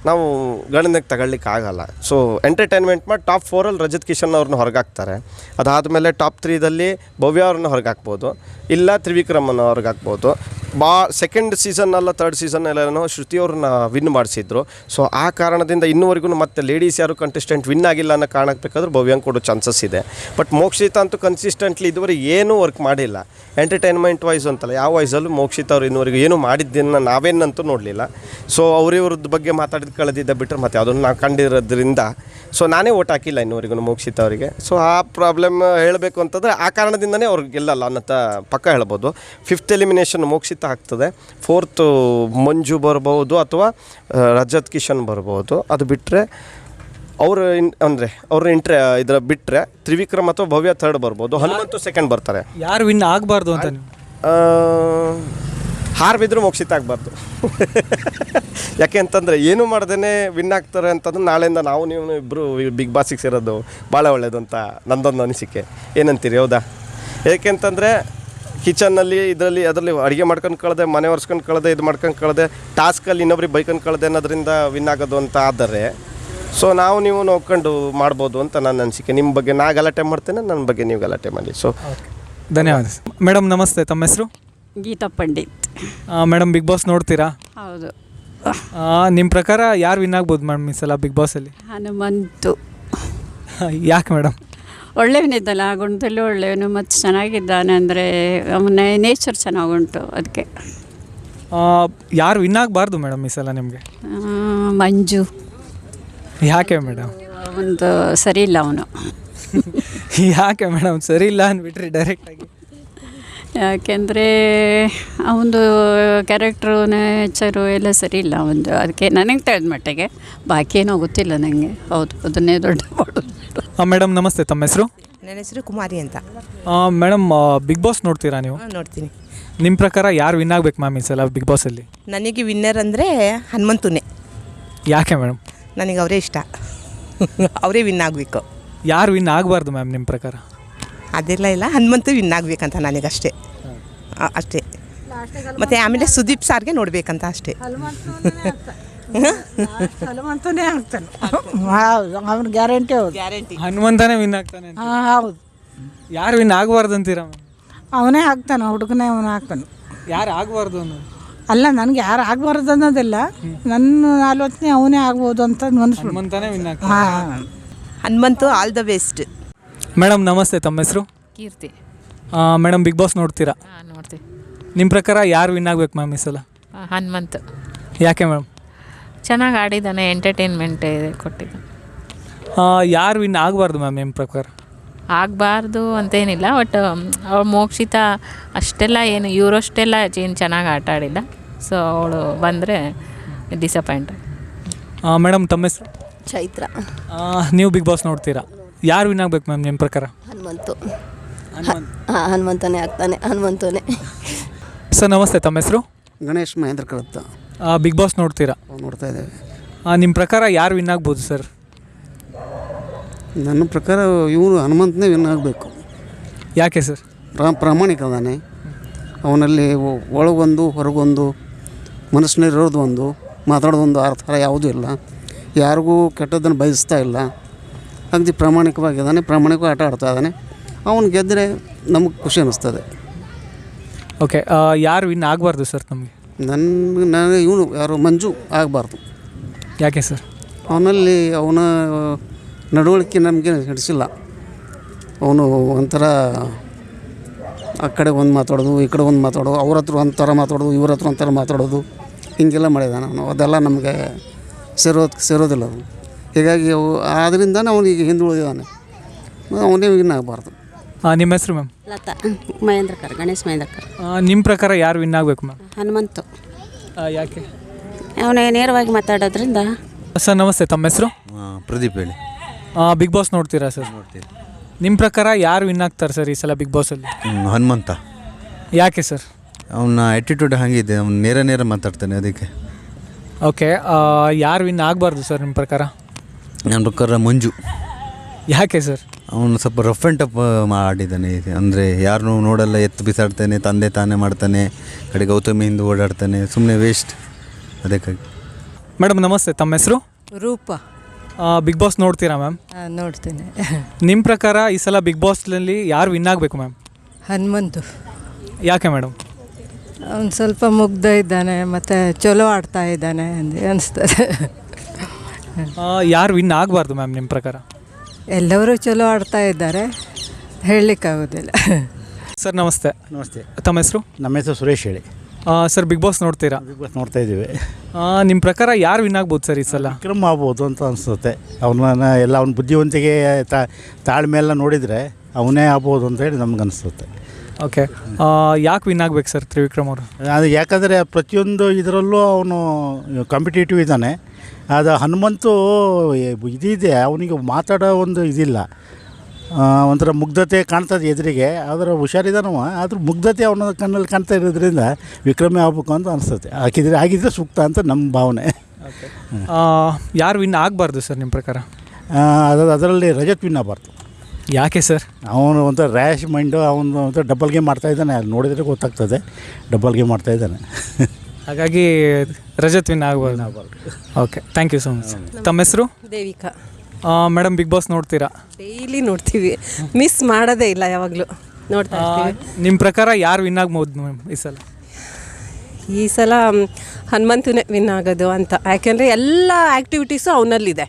ನಾವು ಗಣನೆಗೆ ತಗೊಳ್ಳಿಕ್ಕಾಗಲ್ಲ. ಸೊ ಎಂಟರ್ಟೈನ್ಮೆಂಟ್ ಮಾಡಿ ಟಾಪ್ ಫೋರಲ್ಲಿ ರಜತ್ ಕಿಶನ್ ಅವ್ರನ್ನ ಹೊರಗಾಕ್ತಾರೆ. ಅದಾದಮೇಲೆ ಟಾಪ್ ತ್ರೀದಲ್ಲಿ ಭವ್ಯ ಅವ್ರನ್ನ ಹೊರಗಾಕ್ಬೋದು. ಇಲ್ಲ ತ್ರಿವಿಕ್ರಮನ ಹೊರಗಾಕ್ಬೋದು. ಬಾ ಸೆಕೆಂಡ್ ಸೀಸನ್ ಅಲ್ಲ ತರ್ಡ್ ಶ್ರುತಿಯವ್ರನ್ನ ಶ್ರುತಿ ಅವ್ರನ್ನ ವಿನ್ ಮಾಡಿಸಿದ್ರು. ಸೊ ಆ ಕಾರಣದಿಂದ ಇನ್ನೂವರೆಗೂ ಮತ್ತೆ ಲೇಡೀಸ್ ಯಾರು ಕಂಟೆಸ್ಟೆಂಟ್ ವಿನ್ ಆಗಿಲ್ಲ ಅನ್ನೋ ಕಾರಣಕ್ಕೆ ಬೇಕಾದ್ರೆ ಭವ್ಯಂಗೆ ಕೊಡೋ ಚಾನ್ಸಸ್ ಇದೆ. ಬಟ್ ಮೋಕ್ಷಿತ ಅಂತೂ ಕನ್ಸಿಸ್ಟೆಂಟ್ಲಿ ಇದುವರೆಗೆ ಏನೂ ವರ್ಕ್ ಮಾಡಿಲ್ಲ. ಎಂಟರ್ಟೈನ್ಮೆಂಟ್ ವೈಸ್ ಅಂತಲ್ಲ, ಯಾವ ವೈಸಲ್ಲೂ ಮೋಕ್ಷಿತ ಅವ್ರು ಇನ್ನೂವರೆಗೂ ಏನೂ ಮಾಡಿದ್ದನ್ನು ನಾವೇನಂತೂ ನೋಡಲಿಲ್ಲ. ಸೊ ಅವ್ರಿವ್ರದ್ದು ಬಗ್ಗೆ ಮಾತಾಡಿದ ಕಳೆದಿದ್ದ ಬಿಟ್ಟರೆ ಮತ್ತೆ ಅದನ್ನು ನಾವು ಕಂಡಿರೋದ್ರಿಂದ ಸೊ ನಾನೇ ಓಟ್ ಹಾಕಿಲ್ಲ ಇನ್ನೂವರೆಗೂ ಮೋಕ್ಷಿತ ಅವರಿಗೆ. ಸೊ ಆ ಪ್ರಾಬ್ಲಮ್ ಹೇಳಬೇಕು ಅಂತಂದರೆ ಆ ಕಾರಣದಿಂದನೇ ಅವ್ರಿಗೆ ಗೆಲ್ಲಲ್ಲ ಅನ್ನತ್ತ ಪಕ್ಕ ಹೇಳ್ಬೋದು. ಫಿಫ್ತ್ ಎಲಿಮಿನೇಷನ್ ಮೋಕ್ಷಿತ ಆಗ್ತದೆ. ಫೋರ್ತು ಮಂಜು ಬರ್ಬೋದು ಅಥವಾ ರಜತ್ ಕಿಶನ್ ಬರ್ಬೋದು. ಅದು ಬಿಟ್ಟರೆ ಅವರು ಇನ್ ಅಂದರೆ ಅವ್ರ ಇಂಟ್ರೆ ಇದರ ಬಿಟ್ಟರೆ ತ್ರಿವಿಕ್ರಮ್ ಅಥವಾ ಭವ್ಯ ಥರ್ಡ್ ಬರ್ಬೋದು. ಹನುಮಂತು ಸೆಕೆಂಡ್ ಬರ್ತಾರೆ. ಯಾರು ವಿನ್ ಆಗಬಾರ್ದು ಅಂತ ಹಾರ್ ಬಿದ್ದರೂ ಮೋಕ್ಷಿತ ಆಗಬಾರ್ದು. <laughs> ಯಾಕೆ ಅಂತಂದರೆ ಏನು ಮಾಡ್ದೇ ವಿನ್ ಆಗ್ತಾರೆ ಅಂತಂದ್ರೆ ನಾಳೆಯಿಂದ ನಾವು ನೀವು ಇಬ್ಬರು ಬಿಗ್ ಬಾಸಿಗೆ ಸೇರೋದು ಭಾಳ ಒಳ್ಳೇದು ಅಂತ ನಂದೊಂದು ಅನಿಸಿಕೆ. ಏನಂತೀರಿ, ಹೌದಾ? ಏಕೆಂತಂದರೆ ಕಿಚನ್ನಲ್ಲಿ ಇದರಲ್ಲಿ, ಅದರಲ್ಲಿ ಅಡುಗೆ ಮಾಡ್ಕೊಂಡು ಕಳೆದೆ, ಮನೆ ಒರೆಸ್ಕೊಂಡು ಕಳೆದೆ, ಇದು ಮಾಡ್ಕೊಂಡು ಕಳೆದೆ ಟಾಸ್ಕಲ್ಲಿ ಇನ್ನೊಬ್ರಿಗೆ ಬೈಕೊಂಡು ಕಳೆದೆ ಅನ್ನೋದರಿಂದ ವಿನ್ ಆಗೋದು ಅಂತ ಆದರೆ ಸೊ ನಾವು ನೀವು ನೋಡ್ಕೊಂಡು ಮಾಡ್ಬೋದು ಅಂತ ನನ್ನ ಅನಿಸಿಕೆ. ನಿಮ್ಮ ಬಗ್ಗೆ ನಾ ಗಲಾಟೆ ಮಾಡ್ತೇನೆ ನನ್ನ ಬಗ್ಗೆ ನೀವು ಗಲಾಟೆ ಮಾಡಿ ಸೊ ಧನ್ಯವಾದ. ಮೇಡಮ್, ನಮಸ್ತೆ. ತಮ್ಮ ಹೆಸರು? Geetha Pandit. Madam Bigg Boss ನೋಡ್ತೀರಾ? ಹೌದು. ನಿಮ್ಮ ಪ್ರಕಾರ ಯಾರು ವಿನ್ ಆಗ್ಬೋದು ಮೇಡಮ್ ಈ ಸಲ ಬಿಗ್ ಬಾಸಲ್ಲಿ ಹನುಮಂತು. ಯಾಕೆ ಮೇಡಮ್? ಒಳ್ಳೆಯವನಿದ್ದಲ್ಲ ಗುಣದಲ್ಲೂ ಒಳ್ಳೆಯವನು ಮತ್ತು ಚೆನ್ನಾಗಿದ್ದಾನೆ ಅಂದರೆ ಅವನ ನೇಚರ್ ಚೆನ್ನಾಗುಂಟು ಅದಕ್ಕೆ ಯಾರು ವಿನ್ ಆಗಬಾರ್ದು ಮೇಡಮ್ ಈ ಸಲ ನಿಮಗೆ? ಮಂಜು. ಯಾಕೆ ಮೇಡಮ್? ಒಂದು ಸರಿ ಇಲ್ಲ ಅವನು. <laughs> ಯಾಕೆ ಮೇಡಮ್? ಸರಿ ಇಲ್ಲ ಅಂದ್ಬಿಟ್ರಿ ಡೈರೆಕ್ಟಾಗಿ ಯಾಕೆಂದರೆ ಅವನದು ಕ್ಯಾರೆಕ್ಟ್ರು ನೇಚರು ಎಲ್ಲ ಸರಿ ಇಲ್ಲ ಅವನದು ಅದಕ್ಕೆ ನನಗೆ ತಿಳಿದ ಮಟ್ಟಿಗೆ. ಬಾಕಿ ಏನೋ ಗೊತ್ತಿಲ್ಲ ನನಗೆ ಹೌದು ಅದನ್ನೇ ದೊಡ್ಡ ಮೇಡಮ್ ನಮಸ್ತೆ. ತಮ್ಮ ಹೆಸರು? ನನ್ನ ಹೆಸರು ಕುಮಾರಿ ಅಂತ. ಮೇಡಮ್ ಬಿಗ್ ಬಾಸ್ ನೋಡ್ತೀರಾ ನೀವು? ನೋಡ್ತೀನಿ. ನಿಮ್ಮ ಪ್ರಕಾರ ಯಾರು ವಿನ್ ಆಗ್ಬೇಕು ಮ್ಯಾಮ್ ಈ ಸಲ ಬಿಗ್ ಬಾಸಲ್ಲಿ ನನಗೆ ವಿನ್ನರ್ ಅಂದರೆ ಹನುಮಂತುನೇ. ಯಾಕೆ ಮೇಡಮ್ ನನಗೆ ಅವರೇ ಇಷ್ಟ. ಅವರೇ ವಿನ್ ಆಗಬೇಕು. ಯಾರು ವಿನ್ ಆಗಬಾರ್ದು ಮ್ಯಾಮ್ ನಿಮ್ಮ ಪ್ರಕಾರ? ಅದೆಲ್ಲ ಇಲ್ಲ. ಹನುಮಂತು ವಿನ್ ಆಗಬೇಕಂತ ನನಗಷ್ಟೇ. ಅಷ್ಟೇ. ಮತ್ತು ಆಮೇಲೆ ಸುದೀಪ್ ಸಾರ್ಗೆ ನೋಡಬೇಕಂತ ಅಷ್ಟೇ. ಹನುಮಂತನೇ <laughs> ಆಗ್ತಾನೆ. ಹೌದು. ಅವ್ನ ಗ್ಯಾರಂಟಿ ಹೌದು. ಗ್ಯಾರಂಟಿ ಹನುಮಂತನೇ ವಿನ್ ಆಗ್ತಾನೆ ಅಂತ. ಹಾಂ ಹೌದು. ಯಾರು ವಿನ್ ಆಗಬಾರ್ದು ಅಂತೀರ ಅವನೇ? ಆಗ್ತಾನೆ ಹುಡುಗನೇ ಅವನು ಆಗ್ತಾನೆ. ಯಾರು ಆಗಬಾರ್ದು ಅನ್ನೋದು ಅಲ್ಲ ನನಗೆ ಯಾರು ಆಗಬಾರ್ದು ಅನ್ನೋದಿಲ್ಲ. ನನ್ನ ಆಲೋಚನೆ ಅವನೇ ಆಗ್ಬೋದು ಅಂತ ಅನ್ಸ್ಬಿಟ್ಟು ಹನುಮಂತನೇ ವಿನ್ ಆಗ್ತಾನೆ. ಹಾಂ Hanumanthu all the best madam ನಮಸ್ತೆ ತಮ್ಮ ಹೆಸರು? ಕೀರ್ತಿ. ಮೇಡಮ್ ಬಿಗ್ ಬಾಸ್ ನೋಡ್ತೀರಾ? ಹಾಂ ನೋಡ್ತೀವಿ. ನಿಮ್ಮ ಪ್ರಕಾರ ಯಾರು ವಿನ್ ಆಗ್ಬೇಕು ಮ್ಯಾಮ್ ಈ ಸಲ? ಹನುಮಂತ್. ಯಾಕೆ ಮೇಡಮ್? ಚೆನ್ನಾಗಿ ಆಡಿದ್ದಾನೆ ಎಂಟರ್ಟೈನ್ಮೆಂಟ್ ಇದೆ ಕೊಟ್ಟಿದ್ದ. ಯಾರು ವಿನ್ ಆಗಬಾರ್ದು ಮ್ಯಾಮ್ ನಿಮ್ಮ ಪ್ರಕಾರ? ಆಗಬಾರ್ದು ಅಂತೇನಿಲ್ಲ ಬಟ್ ಅವಳು ಮೋಕ್ಷಿತ ಅಷ್ಟೆಲ್ಲ ಏನು ಇವರಷ್ಟೆಲ್ಲ ಏನು ಚೆನ್ನಾಗಿ ಆಟ ಆಡಿಲ್ಲ. ಸೊ ಅವಳು ಬಂದರೆ ಡಿಸಪಾಯಿಂಟ್ ಮೇಡಮ್ ತಮ್ಮ ಹೆಸರು? ಚೈತ್ರ. ನೀವು ಬಿಗ್ ಬಾಸ್ ನೋಡ್ತೀರಾ? ಯಾರು ವಿನ್ ಆಗ್ಬೇಕು ಮ್ಯಾಮ್ ನಿಮ್ಮ ಪ್ರಕಾರ? ಹನುಮಂತು. ಹಾಂ ಹನುಮಂತನೇ ಆಗ್ತಾನೆ ಹನುಮಂತನೇ. ಸರ್ ನಮಸ್ತೆ ತಮ್ಮ ಹೆಸರು? ಗಣೇಶ್ ಮಹೇಂದ್ರ ಕಳತ್ತ ಬಿಗ್ ಬಾಸ್ ನೋಡ್ತೀರಾ? ನೋಡ್ತಾ ಇದ್ದೇವೆ. ನಿಮ್ಮ ಪ್ರಕಾರ ಯಾರು ವಿನ್ ಆಗ್ಬೋದು ಸರ್ ನನ್ನ ಪ್ರಕಾರ ಇವರು ಹನುಮಂತನೇ ವಿನ್ ಆಗಬೇಕು. ಯಾಕೆ ಸರ್ ಪ್ರಾ ಪ್ರಾಮಾಣಿಕ ಅದಾನೆ ಅವನಲ್ಲಿ ಒ- ಒಳಗೊಂದು ಹೊರಗೊಂದು ಮನಸ್ಸಿನಲ್ಲಿರೋದು ಒಂದು ಮಾತಾಡೋದೊಂದು ಆ ಥರ ಯಾವುದೂ ಇಲ್ಲ. ಯಾರಿಗೂ ಕೆಟ್ಟದ್ದನ್ನು ಬಯಸ್ತಾ ಇಲ್ಲ. ಅಗದಿ ಪ್ರಾಮಾಣಿಕವಾಗಿದ್ದಾನೆ ಪ್ರಾಮಾಣಿಕವಾಗಿ ಆಟ ಆಡ್ತಾ ಇದ್ದಾನೆ ಅವನು ಗೆದ್ದರೆ ನಮಗೆ ಖುಷಿ ಅನ್ನಿಸ್ತದೆ ಓಕೆ ಯಾರು ವಿನ್ ಆಗಬಾರ್ದು ಸರ್ ನಮಗೆ? ನನ್ನ ನನಗೆ ಇವನು ಯಾರು ಮಂಜು ಆಗಬಾರ್ದು. ಯಾಕೆ ಸರ್ ಅವನಲ್ಲಿ ಅವನ ನಡವಳಿಕೆ ನಮಗೆ ಹಿಡಿಸಿಲ್ಲ ಅವನು ಒಂಥರ ಆ ಕಡೆ ಒಂದು ಮಾತಾಡೋದು ಈ ಕಡೆ ಒಂದು ಮಾತಾಡೋದು ಅವ್ರ ಹತ್ರ ಒಂಥರ ಮಾತಾಡೋದು ಇವ್ರ ಹತ್ರ ಒಂಥರ ಮಾತಾಡೋದು ಹಿಂಗೆಲ್ಲ ಮಾಡಿದ್ದಾನೆ ಅವನು. ಅದೆಲ್ಲ ನಮಗೆ ಸೇರೋದು ಸೇರೋದಿಲ್ಲ ಅದು ಹೀಗಾಗಿ ಅವು ಆದ್ದರಿಂದ ಅವನಿಗೆ ಹಿಂದುಳಿದಿದ್ದಾನೆ ಅವನೇ ವಿನ್ ಆಗಬಾರ್ದು. ನಿಮ್ಮ ಹೆಸರು ಮ್ಯಾಮ್? ಲತಾ. ಮಹೇಂದ್ರಕರ್ ಗಣೇಶ್ ಮಹೇಂದ್ರಕರ್ ನಿಮ್ಮ ಪ್ರಕಾರ ಯಾರು ವಿನ್ ಆಗಬೇಕು ಮ್ಯಾಮ್? ಹನುಮಂತು. ಯಾಕೆ? ಅವನೇ ನೇರವಾಗಿ ಮಾತಾಡೋದ್ರಿಂದ. ಸರ್ ನಮಸ್ತೆ. ತಮ್ಮ ಹೆಸರು? ಪ್ರದೀಪ್ ಹೇಳಿ. ಬಿಗ್ ಬಾಸ್ ನೋಡ್ತೀರಾ ಸರ್? ನಿಮ್ಮ ಪ್ರಕಾರ ಯಾರು ವಿನ್ ಆಗ್ತಾರೆ ಸರ್ ಈ ಸಲ ಬಿಗ್ ಬಾಸಲ್ಲಿ ಹನುಮಂತ. ಯಾಕೆ ಸರ್? ಅವನ ಆ್ಯಟಿಟ್ಯೂಡ್ ಹಾಗಿದೆ. ಅವ್ನು ನೇರ ನೇರ ಮಾತಾಡ್ತಾನೆ ಅದಕ್ಕೆ. ಓಕೆ ಯಾರು ವಿನ್ ಆಗಬಾರ್ದು ಸರ್ ನಿಮ್ಮ ಪ್ರಕಾರ? ನನ್ನ ಪ್ರಕಾರ ಮಂಜು. ಯಾಕೆ ಸರ್? ಅವನು ಸ್ವಲ್ಪ ರಫ್ ಆ್ಯಂಡ್ ಟಫ್ ಮಾಡಿದ್ದಾನೆ. ಅಂದರೆ ಯಾರನ್ನೂ ನೋಡಲ್ಲ ಎತ್ತು ಬಿಸಾಡ್ತಾನೆ ತಂದೆ ತಾನೇ ಮಾಡ್ತಾನೆ ಕಡೆ ಗೌತಮಿ ಹಿಂದೆ ಓಡಾಡ್ತಾನೆ ಸುಮ್ಮನೆ ವೇಸ್ಟ್ ಅದಕ್ಕಾಗಿ. ಮೇಡಮ್ ನಮಸ್ತೆ. ತಮ್ಮ ಹೆಸರು? ರೂಪ. ಬಿಗ್ ಬಾಸ್ ನೋಡ್ತೀರಾ ಮ್ಯಾಮ್? ಆ, ನೋಡ್ತೇನೆ. ನಿಮ್ಮ ಪ್ರಕಾರ ಈ ಸಲ ಬಿಗ್ ಬಾಸ್ನಲ್ಲಿ ಯಾರು ವಿನ್ ಆಗಬೇಕು ಮ್ಯಾಮ್? ಹನುಮಂತು. ಯಾಕೆ ಮೇಡಮ್? ಅವನು ಸ್ವಲ್ಪ ಮುಗ್ಧ ಇದ್ದಾನೆ ಮತ್ತು ಚಲೋ ಆಡ್ತಾ ಇದ್ದಾನೆ ಅಂತ ಅನಿಸ್ತದೆ. ಯಾರು ವಿನ್ ಆಗಬಾರ್ದು ಮ್ಯಾಮ್ ನಿಮ್ಮ ಪ್ರಕಾರ? ಎಲ್ಲರೂ ಚಲೋ ಆಡ್ತಾ ಇದ್ದಾರೆ. ಹೇಳಲಿಕ್ಕಾಗೋದಿಲ್ಲ ಸರ್ ನಮಸ್ತೆ. ನಮಸ್ತೆ. ತಮ್ಮ ಹೆಸರು? ನಮ್ಮ ಹೆಸರು ಸುರೇಶ್ ಹೇಳಿ. ಸರ್ ಬಿಗ್ ಬಾಸ್ ನೋಡ್ತೀರಾ? ಬಿಗ್ ಬಾಸ್ ನೋಡ್ತಾ ಇದ್ದೀವಿ. ನಿಮ್ಮ ಪ್ರಕಾರ ಯಾರು ವಿನ್ ಆಗ್ಬೋದು ಸರ್ ಈ ಸಲ? ವಿಕ್ರಮ್ ಆಗ್ಬೋದು ಅಂತ ಅನಿಸುತ್ತೆ. ಅವನ ಎಲ್ಲ ಅವ್ನ ಬುದ್ಧಿವಂತಿಕೆ ತಾ ತಾಳ್ಮೆ ಎಲ್ಲ ನೋಡಿದರೆ ಅವನೇ ಆಗ್ಬೋದು ಅಂತ ಹೇಳಿ ನಮ್ಗೆ ಅನಿಸುತ್ತೆ. ಓಕೆ ಯಾಕೆ ವಿನ್ ಆಗ್ಬೇಕು ಸರ್ ತ್ರಿವಿಕ್ರಮ್ ಅವರು? ಅದು ಯಾಕಂದರೆ ಪ್ರತಿಯೊಂದು ಇದರಲ್ಲೂ ಅವನು ಕಾಂಪಿಟೇಟಿವ್ ಇದ್ದಾನೆ. ಅದು ಹನುಮಂತು ಇದಿದೆ ಅವನಿಗೆ ಮಾತಾಡೋ ಒಂದು ಇದಿಲ್ಲ. ಒಂಥರ ಮುಗ್ಧತೆ ಕಾಣ್ತದೆ ಎದುರಿಗೆ ಆದರೆ ಹುಷಾರಿದಾನವ ಆದರೂ ಮುಗ್ಧತೆ ಅವನ ಕಣ್ಣಲ್ಲಿ ಕಾಣ್ತಾ ಇರೋದ್ರಿಂದ ವಿಕ್ರಮೇ ಆಗ್ಬೇಕು ಅಂತ ಅನಿಸುತ್ತೆ. ಹಾಕಿದರೆ ಆಗಿದ್ರೆ ಸೂಕ್ತ ಅಂತ ನಮ್ಮ ಭಾವನೆ. ಯಾರು ವಿನ್ ಆಗಬಾರ್ದು ಸರ್ ನಿಮ್ಮ ಪ್ರಕಾರ? ಅದು ಅದರಲ್ಲಿ ರಜತ್ ವಿನ್ ಆಗಬಾರ್ದು. ಯಾಕೆ ಸರ್? ಅವನು ಒಂಥರ ರ್ಯಾಶ್ ಮೈಂಡು ಅವನು ಒಂಥರ ಡಬಲ್ ಗೇಮ್ ಮಾಡ್ತಾ ಇದ್ದಾನೆ. ಅದು ನೋಡಿದರೆ ಗೊತ್ತಾಗ್ತದೆ. ಡಬಲ್ ಗೇಮ್ ಮಾಡ್ತಾ ಇದ್ದಾನೆ. ಹಾಗಾಗಿ ರಜತ್ ವಿನ್ ಆಗ್ಬೋದು. Okay thank you so much ತಮ್ಮ ಹೆಸರು? ದೇವಿಕಾ. ಮೇಡಮ್ ಬಿಗ್ ಬಾಸ್ ನೋಡ್ತೀರಾ? ಡೈಲಿ ನೋಡ್ತೀವಿ. ಮಿಸ್ ಮಾಡೋದೇ ಇಲ್ಲ ಯಾವಾಗಲೂ. ನೋಡ್ತಾ ಇರ್ತೀವಿ. ನಿಮ್ಮ ಪ್ರಕಾರ ಯಾರು ವಿನ್ ಆಗ್ಬೋದು ಮ್ಯಾಮ್ ಈ ಸಲ? ಈ ಸಲ ಹನುಮಂತನೇ ವಿನ್ ಆಗೋದು ಅಂತ. ಯಾಕೆಂದರೆ ಎಲ್ಲ ಆ್ಯಕ್ಟಿವಿಟೀಸು ಅವನಲ್ಲಿದೆ.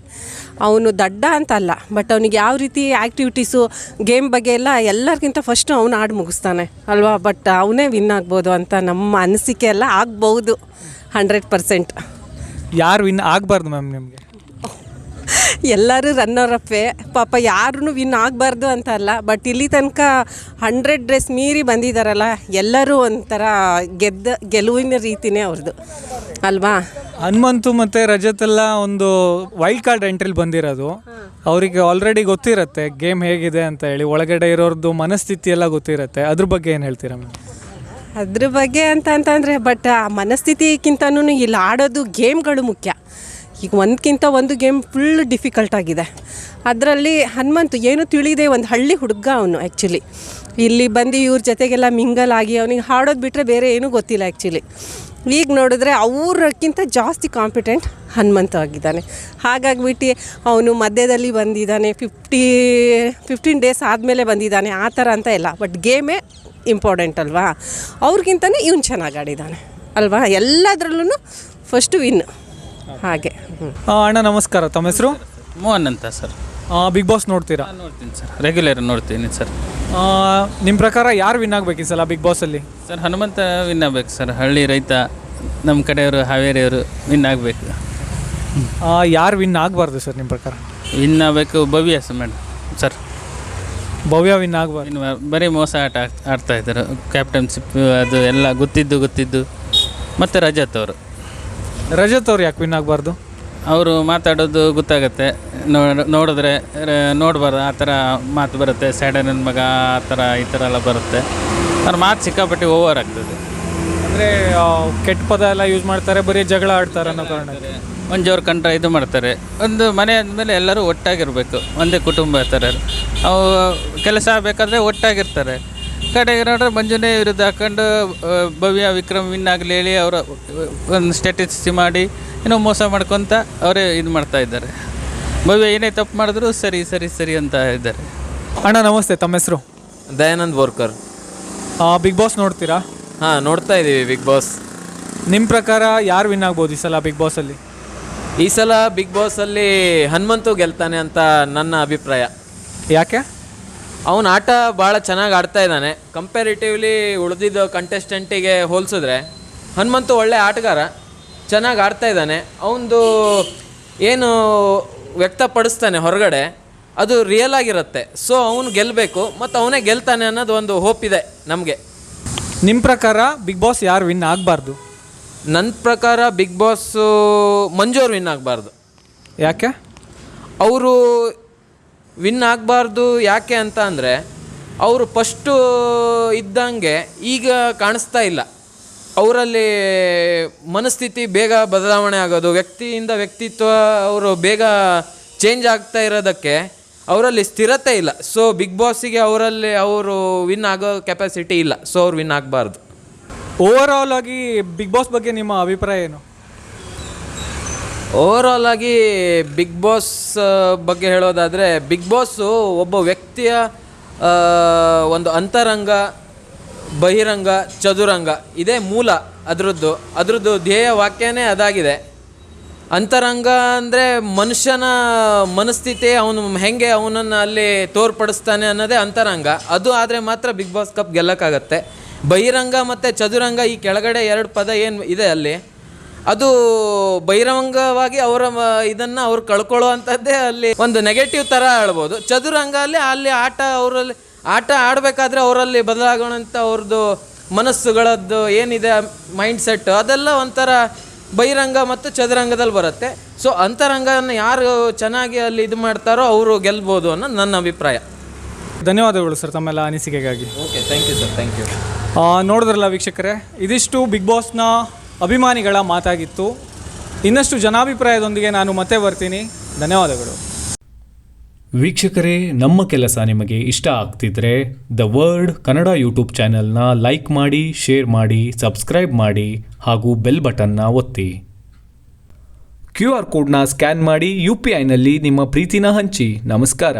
ಅವನು ದಡ್ಡ ಅಂತ ಅಲ್ಲ ಬಟ್ ಅವನಿಗೆ ಯಾವ ರೀತಿ ಆ್ಯಕ್ಟಿವಿಟೀಸು ಗೇಮ್ ಬಗ್ಗೆ ಎಲ್ಲ ಎಲ್ಲರಿಗಿಂತ ಫಸ್ಟು ಅವನು ಆಡು ಮುಗಿಸ್ತಾನೆ ಅಲ್ವಾ? ಬಟ್ ಅವನೇ ವಿನ್ ಆಗ್ಬೋದು ಅಂತ ನಮ್ಮ ಅನಿಸಿಕೆ ಎಲ್ಲ ಆಗ್ಬೋದು ಹಂಡ್ರೆಡ್ ಪರ್ಸೆಂಟ್ ಯಾರು ವಿನ್ ಆಗಬಾರ್ದು ಮ್ಯಾಮ್ ನಿಮಗೆ? ಎಲ್ಲರೂ ರನ್ನರ್ ಅಪ್ಪೇ ಪಾಪ ಯಾರೂ ವಿನ್ ಆಗಬಾರ್ದು ಅಂತ ಅಲ್ಲ ಬಟ್ ಇಲ್ಲಿ ತನಕ ಹಂಡ್ರೆಡ್ ಡ್ರೆಸ್ ಮೀರಿ ಬಂದಿದ್ದಾರಲ್ಲ ಎಲ್ಲರೂ ಒಂಥರ ಗೆದ್ದ ಗೆಲುವಿನ ರೀತಿನೇ ಅವ್ರದ್ದು ಅಲ್ವಾ? ಹನುಮಂತು ಮತ್ತು ರಜತ್ ಎಲ್ಲ ಒಂದು ವೈಲ್ಡ್ ಕಾರ್ಡ್ ಎಂಟ್ರಿಲಿ ಬಂದಿರೋದು. ಅವರಿಗೆ ಆಲ್ರೆಡಿ ಗೊತ್ತಿರುತ್ತೆ ಗೇಮ್ ಹೇಗಿದೆ ಅಂತ ಹೇಳಿ. ಒಳಗಡೆ ಇರೋರ್ದು ಮನಸ್ಥಿತಿ ಎಲ್ಲ ಗೊತ್ತಿರುತ್ತೆ. ಅದ್ರ ಬಗ್ಗೆ ಏನು ಹೇಳ್ತೀರಾ ಮ್ಯಾಮ್ ಅದ್ರ ಬಗ್ಗೆ ಅಂತ ಅಂತಂದರೆ ಬಟ್ ಆ ಮನಸ್ಥಿತಿಗಿಂತನೂ ಇಲ್ಲಿ ಆಡೋದು ಗೇಮ್ಗಳು ಮುಖ್ಯ. ಈಗ ಒಂದಕ್ಕಿಂತ ಒಂದು ಗೇಮ್ ಫುಲ್ ಡಿಫಿಕಲ್ಟ್ ಆಗಿದೆ. ಅದರಲ್ಲಿ ಹನುಮಂತು ಏನು ತಿಳಿದೆ ಒಂದು ಹಳ್ಳಿ ಹುಡುಗ ಅವನು ಆ್ಯಕ್ಚುಲಿ ಇಲ್ಲಿ ಬಂದು ಇವ್ರ ಜೊತೆಗೆಲ್ಲ ಮಿಂಗಲ್ ಆಗಿ ಅವನಿಗೆ ಹಾಡೋದು ಬಿಟ್ಟರೆ ಬೇರೆ ಏನೂ ಗೊತ್ತಿಲ್ಲ ಆ್ಯಕ್ಚುಲಿ ಈಗ ನೋಡಿದ್ರೆ ಅವ್ರಕ್ಕಿಂತ ಜಾಸ್ತಿ ಕಾಂಪಿಟೆಂಟ್ ಹನುಮಂತ ಆಗಿದ್ದಾನೆ. ಹಾಗಾಗ್ಬಿಟ್ಟು ಅವನು ಮಧ್ಯದಲ್ಲಿ ಬಂದಿದ್ದಾನೆ ಫಿಫ್ಟಿ ಫಿಫ್ಟೀನ್ ಡೇಸ್ ಆದಮೇಲೆ ಬಂದಿದ್ದಾನೆ, ಆ ಥರ ಅಂತ ಇಲ್ಲ. ಬಟ್ ಗೇಮೇ ಇಂಪಾರ್ಟೆಂಟ್ ಅಲ್ವಾ? ಅವ್ರಿಗಿಂತಲೇ ಇವನು ಚೆನ್ನಾಗಿ ಆಡಿದ್ದಾನೆ. ಅಲ್ವಾ? ಎಲ್ಲದರಲ್ಲೂ ಫಸ್ಟು ವಿನ್ ಹಾಗೆ. ಹ್ಞೂ ಆ, ಅಣ್ಣ ನಮಸ್ಕಾರ. ತಮ್ಮ ಹೆಸರು? ಮೋಹನ್ ಅಂತ ಸರ್. ಬಿಗ್ ಬಾಸ್ ನೋಡ್ತೀರಾ? ನೋಡ್ತೀನಿ ಸರ್. ರೆಗ್ಯುಲರ್ ನೋಡ್ತೀನಿ ಸರ್. ನಿಮ್ಮ ಪ್ರಕಾರ ಯಾರು ವಿನ್ ಆಗ್ಬೇಕು ಈ ಸಲ ಬಿಗ್ ಬಾಸಲ್ಲಿ ಸರ್ ಹನುಮಂತ ವಿನ್ ಆಗ್ಬೇಕು ಸರ್. ಹಳ್ಳಿ ರೈತ ನಮ್ಮ ಕಡೆಯವರು ಹಾವೇರಿಯವರು ವಿನ್ ಆಗಬೇಕು. ಯಾರು ವಿನ್ ಆಗಬಾರ್ದು ಸರ್ ನಿಮ್ಮ ಪ್ರಕಾರ? ವಿನ್ ಆಗಬೇಕು Bhavya sir madam sir. Bhavya win ಆಗಬಾರ್ದು. ಇನ್ನು ಬರೀ ಮೋಸ ಆಟ ಆಡ್- ಆಡ್ತಾ ಇದ್ದಾರೆ. ಕ್ಯಾಪ್ಟನ್ಶಿಪ್ ಅದು ಎಲ್ಲ ಗೊತ್ತಿದ್ದು ಗೊತ್ತಿದ್ದು. ಮತ್ತು ರಜತ್ ಅವರು. ರಜತ್ ಅವ್ರು ಯಾಕೆ ವಿನ್ ಆಗಬಾರ್ದು? ಅವರು ಮಾತಾಡೋದು ಗೊತ್ತಾಗುತ್ತೆ. ನೋಡ್ ನೋಡಿದ್ರೆ ನೋಡಬಾರ್ದು ಆ ಥರ ಮಾತು ಬರುತ್ತೆ. ಸ್ಯಾಡನ್ ಮಗ ಆ ಥರ ಈ ಥರ ಎಲ್ಲ ಬರುತ್ತೆ. ಅವ್ರ ಮಾತು ಸಿಕ್ಕಾಪಟ್ಟೆ ಓವರ್ ಆಗ್ತದೆ. ಅಂದರೆ ಕೆಟ್ಟ ಪದ ಎಲ್ಲ ಯೂಸ್ ಮಾಡ್ತಾರೆ ಬರೀ ಜಗಳ ಆಡ್ತಾರೆ ಅನ್ನೋ ಕಾರಣ ಜೋರು ಕಂಡ್ರೆ ಇದು ಮಾಡ್ತಾರೆ. ಒಂದು ಮನೆ ಅಂದಮೇಲೆ ಎಲ್ಲರೂ ಒಟ್ಟಾಗಿರಬೇಕು. ಒಂದೇ ಕುಟುಂಬ ಥರ ಅವು ಕೆಲಸ ಬೇಕಾದರೆ ಒಟ್ಟಾಗಿರ್ತಾರೆ. ಕಡೆಗೆ ನೋಡ್ರೆ ಮಂಜುನೇ ವಿರುದ್ಧ ಹಾಕೊಂಡು ಭವ್ಯ ವಿಕ್ರಮ್ ವಿನ್ ಆಗಲಿ ಹೇಳಿ ಅವರ ಒಂದು ಸ್ಟ್ಯಾಟಿಸ್ಟಿ ಮಾಡಿ ಏನೋ ಮೋಸ ಮಾಡ್ಕೊತ ಅವರೇ ಇದು ಮಾಡ್ತಾ ಇದ್ದಾರೆ. ಭವ್ಯ ಏನೇ ತಪ್ಪು ಮಾಡಿದ್ರು ಸರಿ ಸರಿ ಸರಿ ಅಂತ ಇದ್ದಾರೆ. ಅಣ್ಣ ನಮಸ್ತೆ ತಮ್ಮ ಹೆಸರು? ದಯಾನಂದ್ ಬೋರ್ಕರ್. ಬಿಗ್ ಬಾಸ್ ನೋಡ್ತೀರಾ? ಹಾಂ ನೋಡ್ತಾ ಇದ್ದೀವಿ ಬಿಗ್ ಬಾಸ್ ನಿಮ್ಮ ಪ್ರಕಾರ ಯಾರು ವಿನ್ ಆಗ್ಬೋದು ಈ ಸಲ ಬಿಗ್ ಬಾಸಲ್ಲಿ ಈ ಸಲ ಬಿಗ್ ಬಾಸಲ್ಲಿ ಹನುಮಂತು ಗೆಲ್ತಾನೆ ಅಂತ ನನ್ನ ಅಭಿಪ್ರಾಯ. ಯಾಕೆ? ಅವನ ಆಟ ಭಾಳ ಚೆನ್ನಾಗಿ ಆಡ್ತಾ ಇದ್ದಾನೆ. ಕಂಪ್ಯಾರಿಟಿವ್ಲಿ ಉಳಿದಿದ್ದ ಕಂಟೆಸ್ಟೆಂಟಿಗೆ ಹೋಲಿಸಿದ್ರೆ ಹನುಮಂತು ಒಳ್ಳೆ ಆಟಗಾರ ಚೆನ್ನಾಗಿ ಆಡ್ತಾ ಇದ್ದಾನೆ. ಅವನದು ಏನು ವ್ಯಕ್ತಪಡಿಸ್ತಾನೆ ಹೊರಗಡೆ ಅದು ರಿಯಲ್ ಆಗಿರುತ್ತೆ. ಸೊ ಅವನು ಗೆಲ್ಲಬೇಕು ಮತ್ತು ಅವನೇ ಗೆಲ್ತಾನೆ ಅನ್ನೋದು ಒಂದು ಹೋಪ್ ಇದೆ ನಮಗೆ. ನಿಮ್ಮ ಪ್ರಕಾರ ಬಿಗ್ ಬಾಸ್ ಯಾರು ವಿನ್ ಆಗಬಾರ್ದು? ನನ್ನ ಪ್ರಕಾರ ಬಿಗ್ ಬಾಸು ಮಂಜು ಅವ್ರು ವಿನ್ ಆಗಬಾರ್ದು. ಯಾಕೆ? ಅವರು ವಿನ್ ಆಗಬಾರ್ದು ಯಾಕೆ ಅಂತ ಅಂದರೆ, ಅವರು ಫಸ್ಟು ಇದ್ದಂಗೆ ಈಗ ಕಾಣಿಸ್ತಾ ಇಲ್ಲ. ಅವರಲ್ಲಿ ಮನಸ್ಥಿತಿ ಬೇಗ ಬದಲಾವಣೆ ಆಗೋದು, ವ್ಯಕ್ತಿಯಿಂದ ವ್ಯಕ್ತಿತ್ವ ಅವರು ಬೇಗ ಚೇಂಜ್ ಆಗ್ತಾ ಇರೋದಕ್ಕೆ ಅವರಲ್ಲಿ ಸ್ಥಿರತೆ ಇಲ್ಲ. ಸೊ ಬಿಗ್ ಬಾಸಿಗೆ ಅವರಲ್ಲಿ ಅವರು ವಿನ್ ಆಗೋ ಕೆಪಾಸಿಟಿ ಇಲ್ಲ. ಸೊ ಅವ್ರು ವಿನ್ ಆಗಬಾರ್ದು. ಓವರ್ ಆಲ್ ಆಗಿ ಬಿಗ್ ಬಾಸ್ ಬಗ್ಗೆ ನಿಮ್ಮ ಅಭಿಪ್ರಾಯ ಏನು? ಓವರಾಲ್ ಆಗಿ ಬಿಗ್ ಬಾಸ್ ಬಗ್ಗೆ ಹೇಳೋದಾದರೆ ಬಿಗ್ ಬಾಸು ಒಬ್ಬ ವ್ಯಕ್ತಿಯ ಒಂದು ಅಂತರಂಗ, ಬಹಿರಂಗ, ಚದುರಂಗ, ಇದೇ ಮೂಲ ಅದರದ್ದು. ಅದರದ್ದು ಧ್ಯೇಯ ವಾಕ್ಯನೇ ಅದಾಗಿದೆ. ಅಂತರಂಗ ಅಂದರೆ ಮನುಷ್ಯನ ಮನಸ್ಥಿತಿ, ಅವನು ಹೆಂಗೆ ಅವನನ್ನು ಅಲ್ಲಿ ತೋರ್ಪಡಿಸ್ತಾನೆ ಅನ್ನೋದೇ ಅಂತರಂಗ. ಅದು ಆದರೆ ಮಾತ್ರ ಬಿಗ್ ಬಾಸ್ ಕಪ್ ಗೆಲ್ಲಕ್ಕಾಗತ್ತೆ. ಬಹಿರಂಗ ಮತ್ತು ಚದುರಂಗ ಈ ಕೆಳಗಡೆ ಎರಡು ಪದ ಏನು ಇದೆ ಅಲ್ಲಿ? ಅದು ಬಹಿರಂಗವಾಗಿ ಅವರ ಇದನ್ನು ಅವ್ರು ಕಳ್ಕೊಳ್ಳೋ ಅಂಥದ್ದೇ ಅಲ್ಲಿ ಒಂದು ನೆಗೆಟಿವ್ ಥರ ಹೇಳ್ಬೋದು. ಚದುರಂಗ ಅಲ್ಲಿ ಅಲ್ಲಿ ಆಟ ಅವರಲ್ಲಿ ಆಟ ಆಡಬೇಕಾದ್ರೆ ಅವರಲ್ಲಿ ಬದಲಾಗೋಣಂಥ ಅವ್ರದ್ದು ಮನಸ್ಸುಗಳದ್ದು ಏನಿದೆ ಮೈಂಡ್ ಸೆಟ್ ಅದೆಲ್ಲ ಒಂಥರ ಬಹಿರಂಗ ಮತ್ತು ಚದುರಂಗದಲ್ಲಿ ಬರುತ್ತೆ. ಸೊ ಅಂತರಂಗನ ಯಾರು ಚೆನ್ನಾಗಿ ಅಲ್ಲಿ ಇದು ಮಾಡ್ತಾರೋ ಅವರು ಗೆಲ್ಬೋದು ಅನ್ನೋದು ನನ್ನ ಅಭಿಪ್ರಾಯ. ಧನ್ಯವಾದಗಳು ಸರ್ ತಮ್ಮೆಲ್ಲ ಅನಿಸಿಕೆಗಾಗಿ. Okay thank you sir thank you ನೋಡಿದ್ರಲ್ಲ ವೀಕ್ಷಕರೇ ಇದಿಷ್ಟು ಬಿಗ್ ಬಾಸ್ನ ಅಭಿಮಾನಿಗಳ ಮಾತಾಗಿತ್ತು. ಇನ್ನಷ್ಟು ಜನಾಭಿಪ್ರಾಯದೊಂದಿಗೆ ನಾನು ಮತ್ತೆ ಬರ್ತೀನಿ. ಧನ್ಯವಾದಗಳು. ವೀಕ್ಷಕರೇ, ನಮ್ಮ ಕೆಲಸ ನಿಮಗೆ ಇಷ್ಟ ಆಗ್ತಿದ್ರೆ ದ ವರ್ಡ್ ಕನ್ನಡ ಯೂಟ್ಯೂಬ್ ಚಾನೆಲ್ನ ಲೈಕ್ ಮಾಡಿ ಶೇರ್ ಮಾಡಿ ಸಬ್ಸ್ಕ್ರೈಬ್ ಮಾಡಿ ಹಾಗೂ ಬೆಲ್ ಬಟನ್ನ ಒತ್ತಿ. ಕ್ಯೂ ಆರ್ ಕೋಡ್ನ ಸ್ಕ್ಯಾನ್ ಮಾಡಿ ಯು ಪಿ ಐನಲ್ಲಿ ನಿಮ್ಮ ಪ್ರೀತಿನ ಹಂಚಿ. ನಮಸ್ಕಾರ.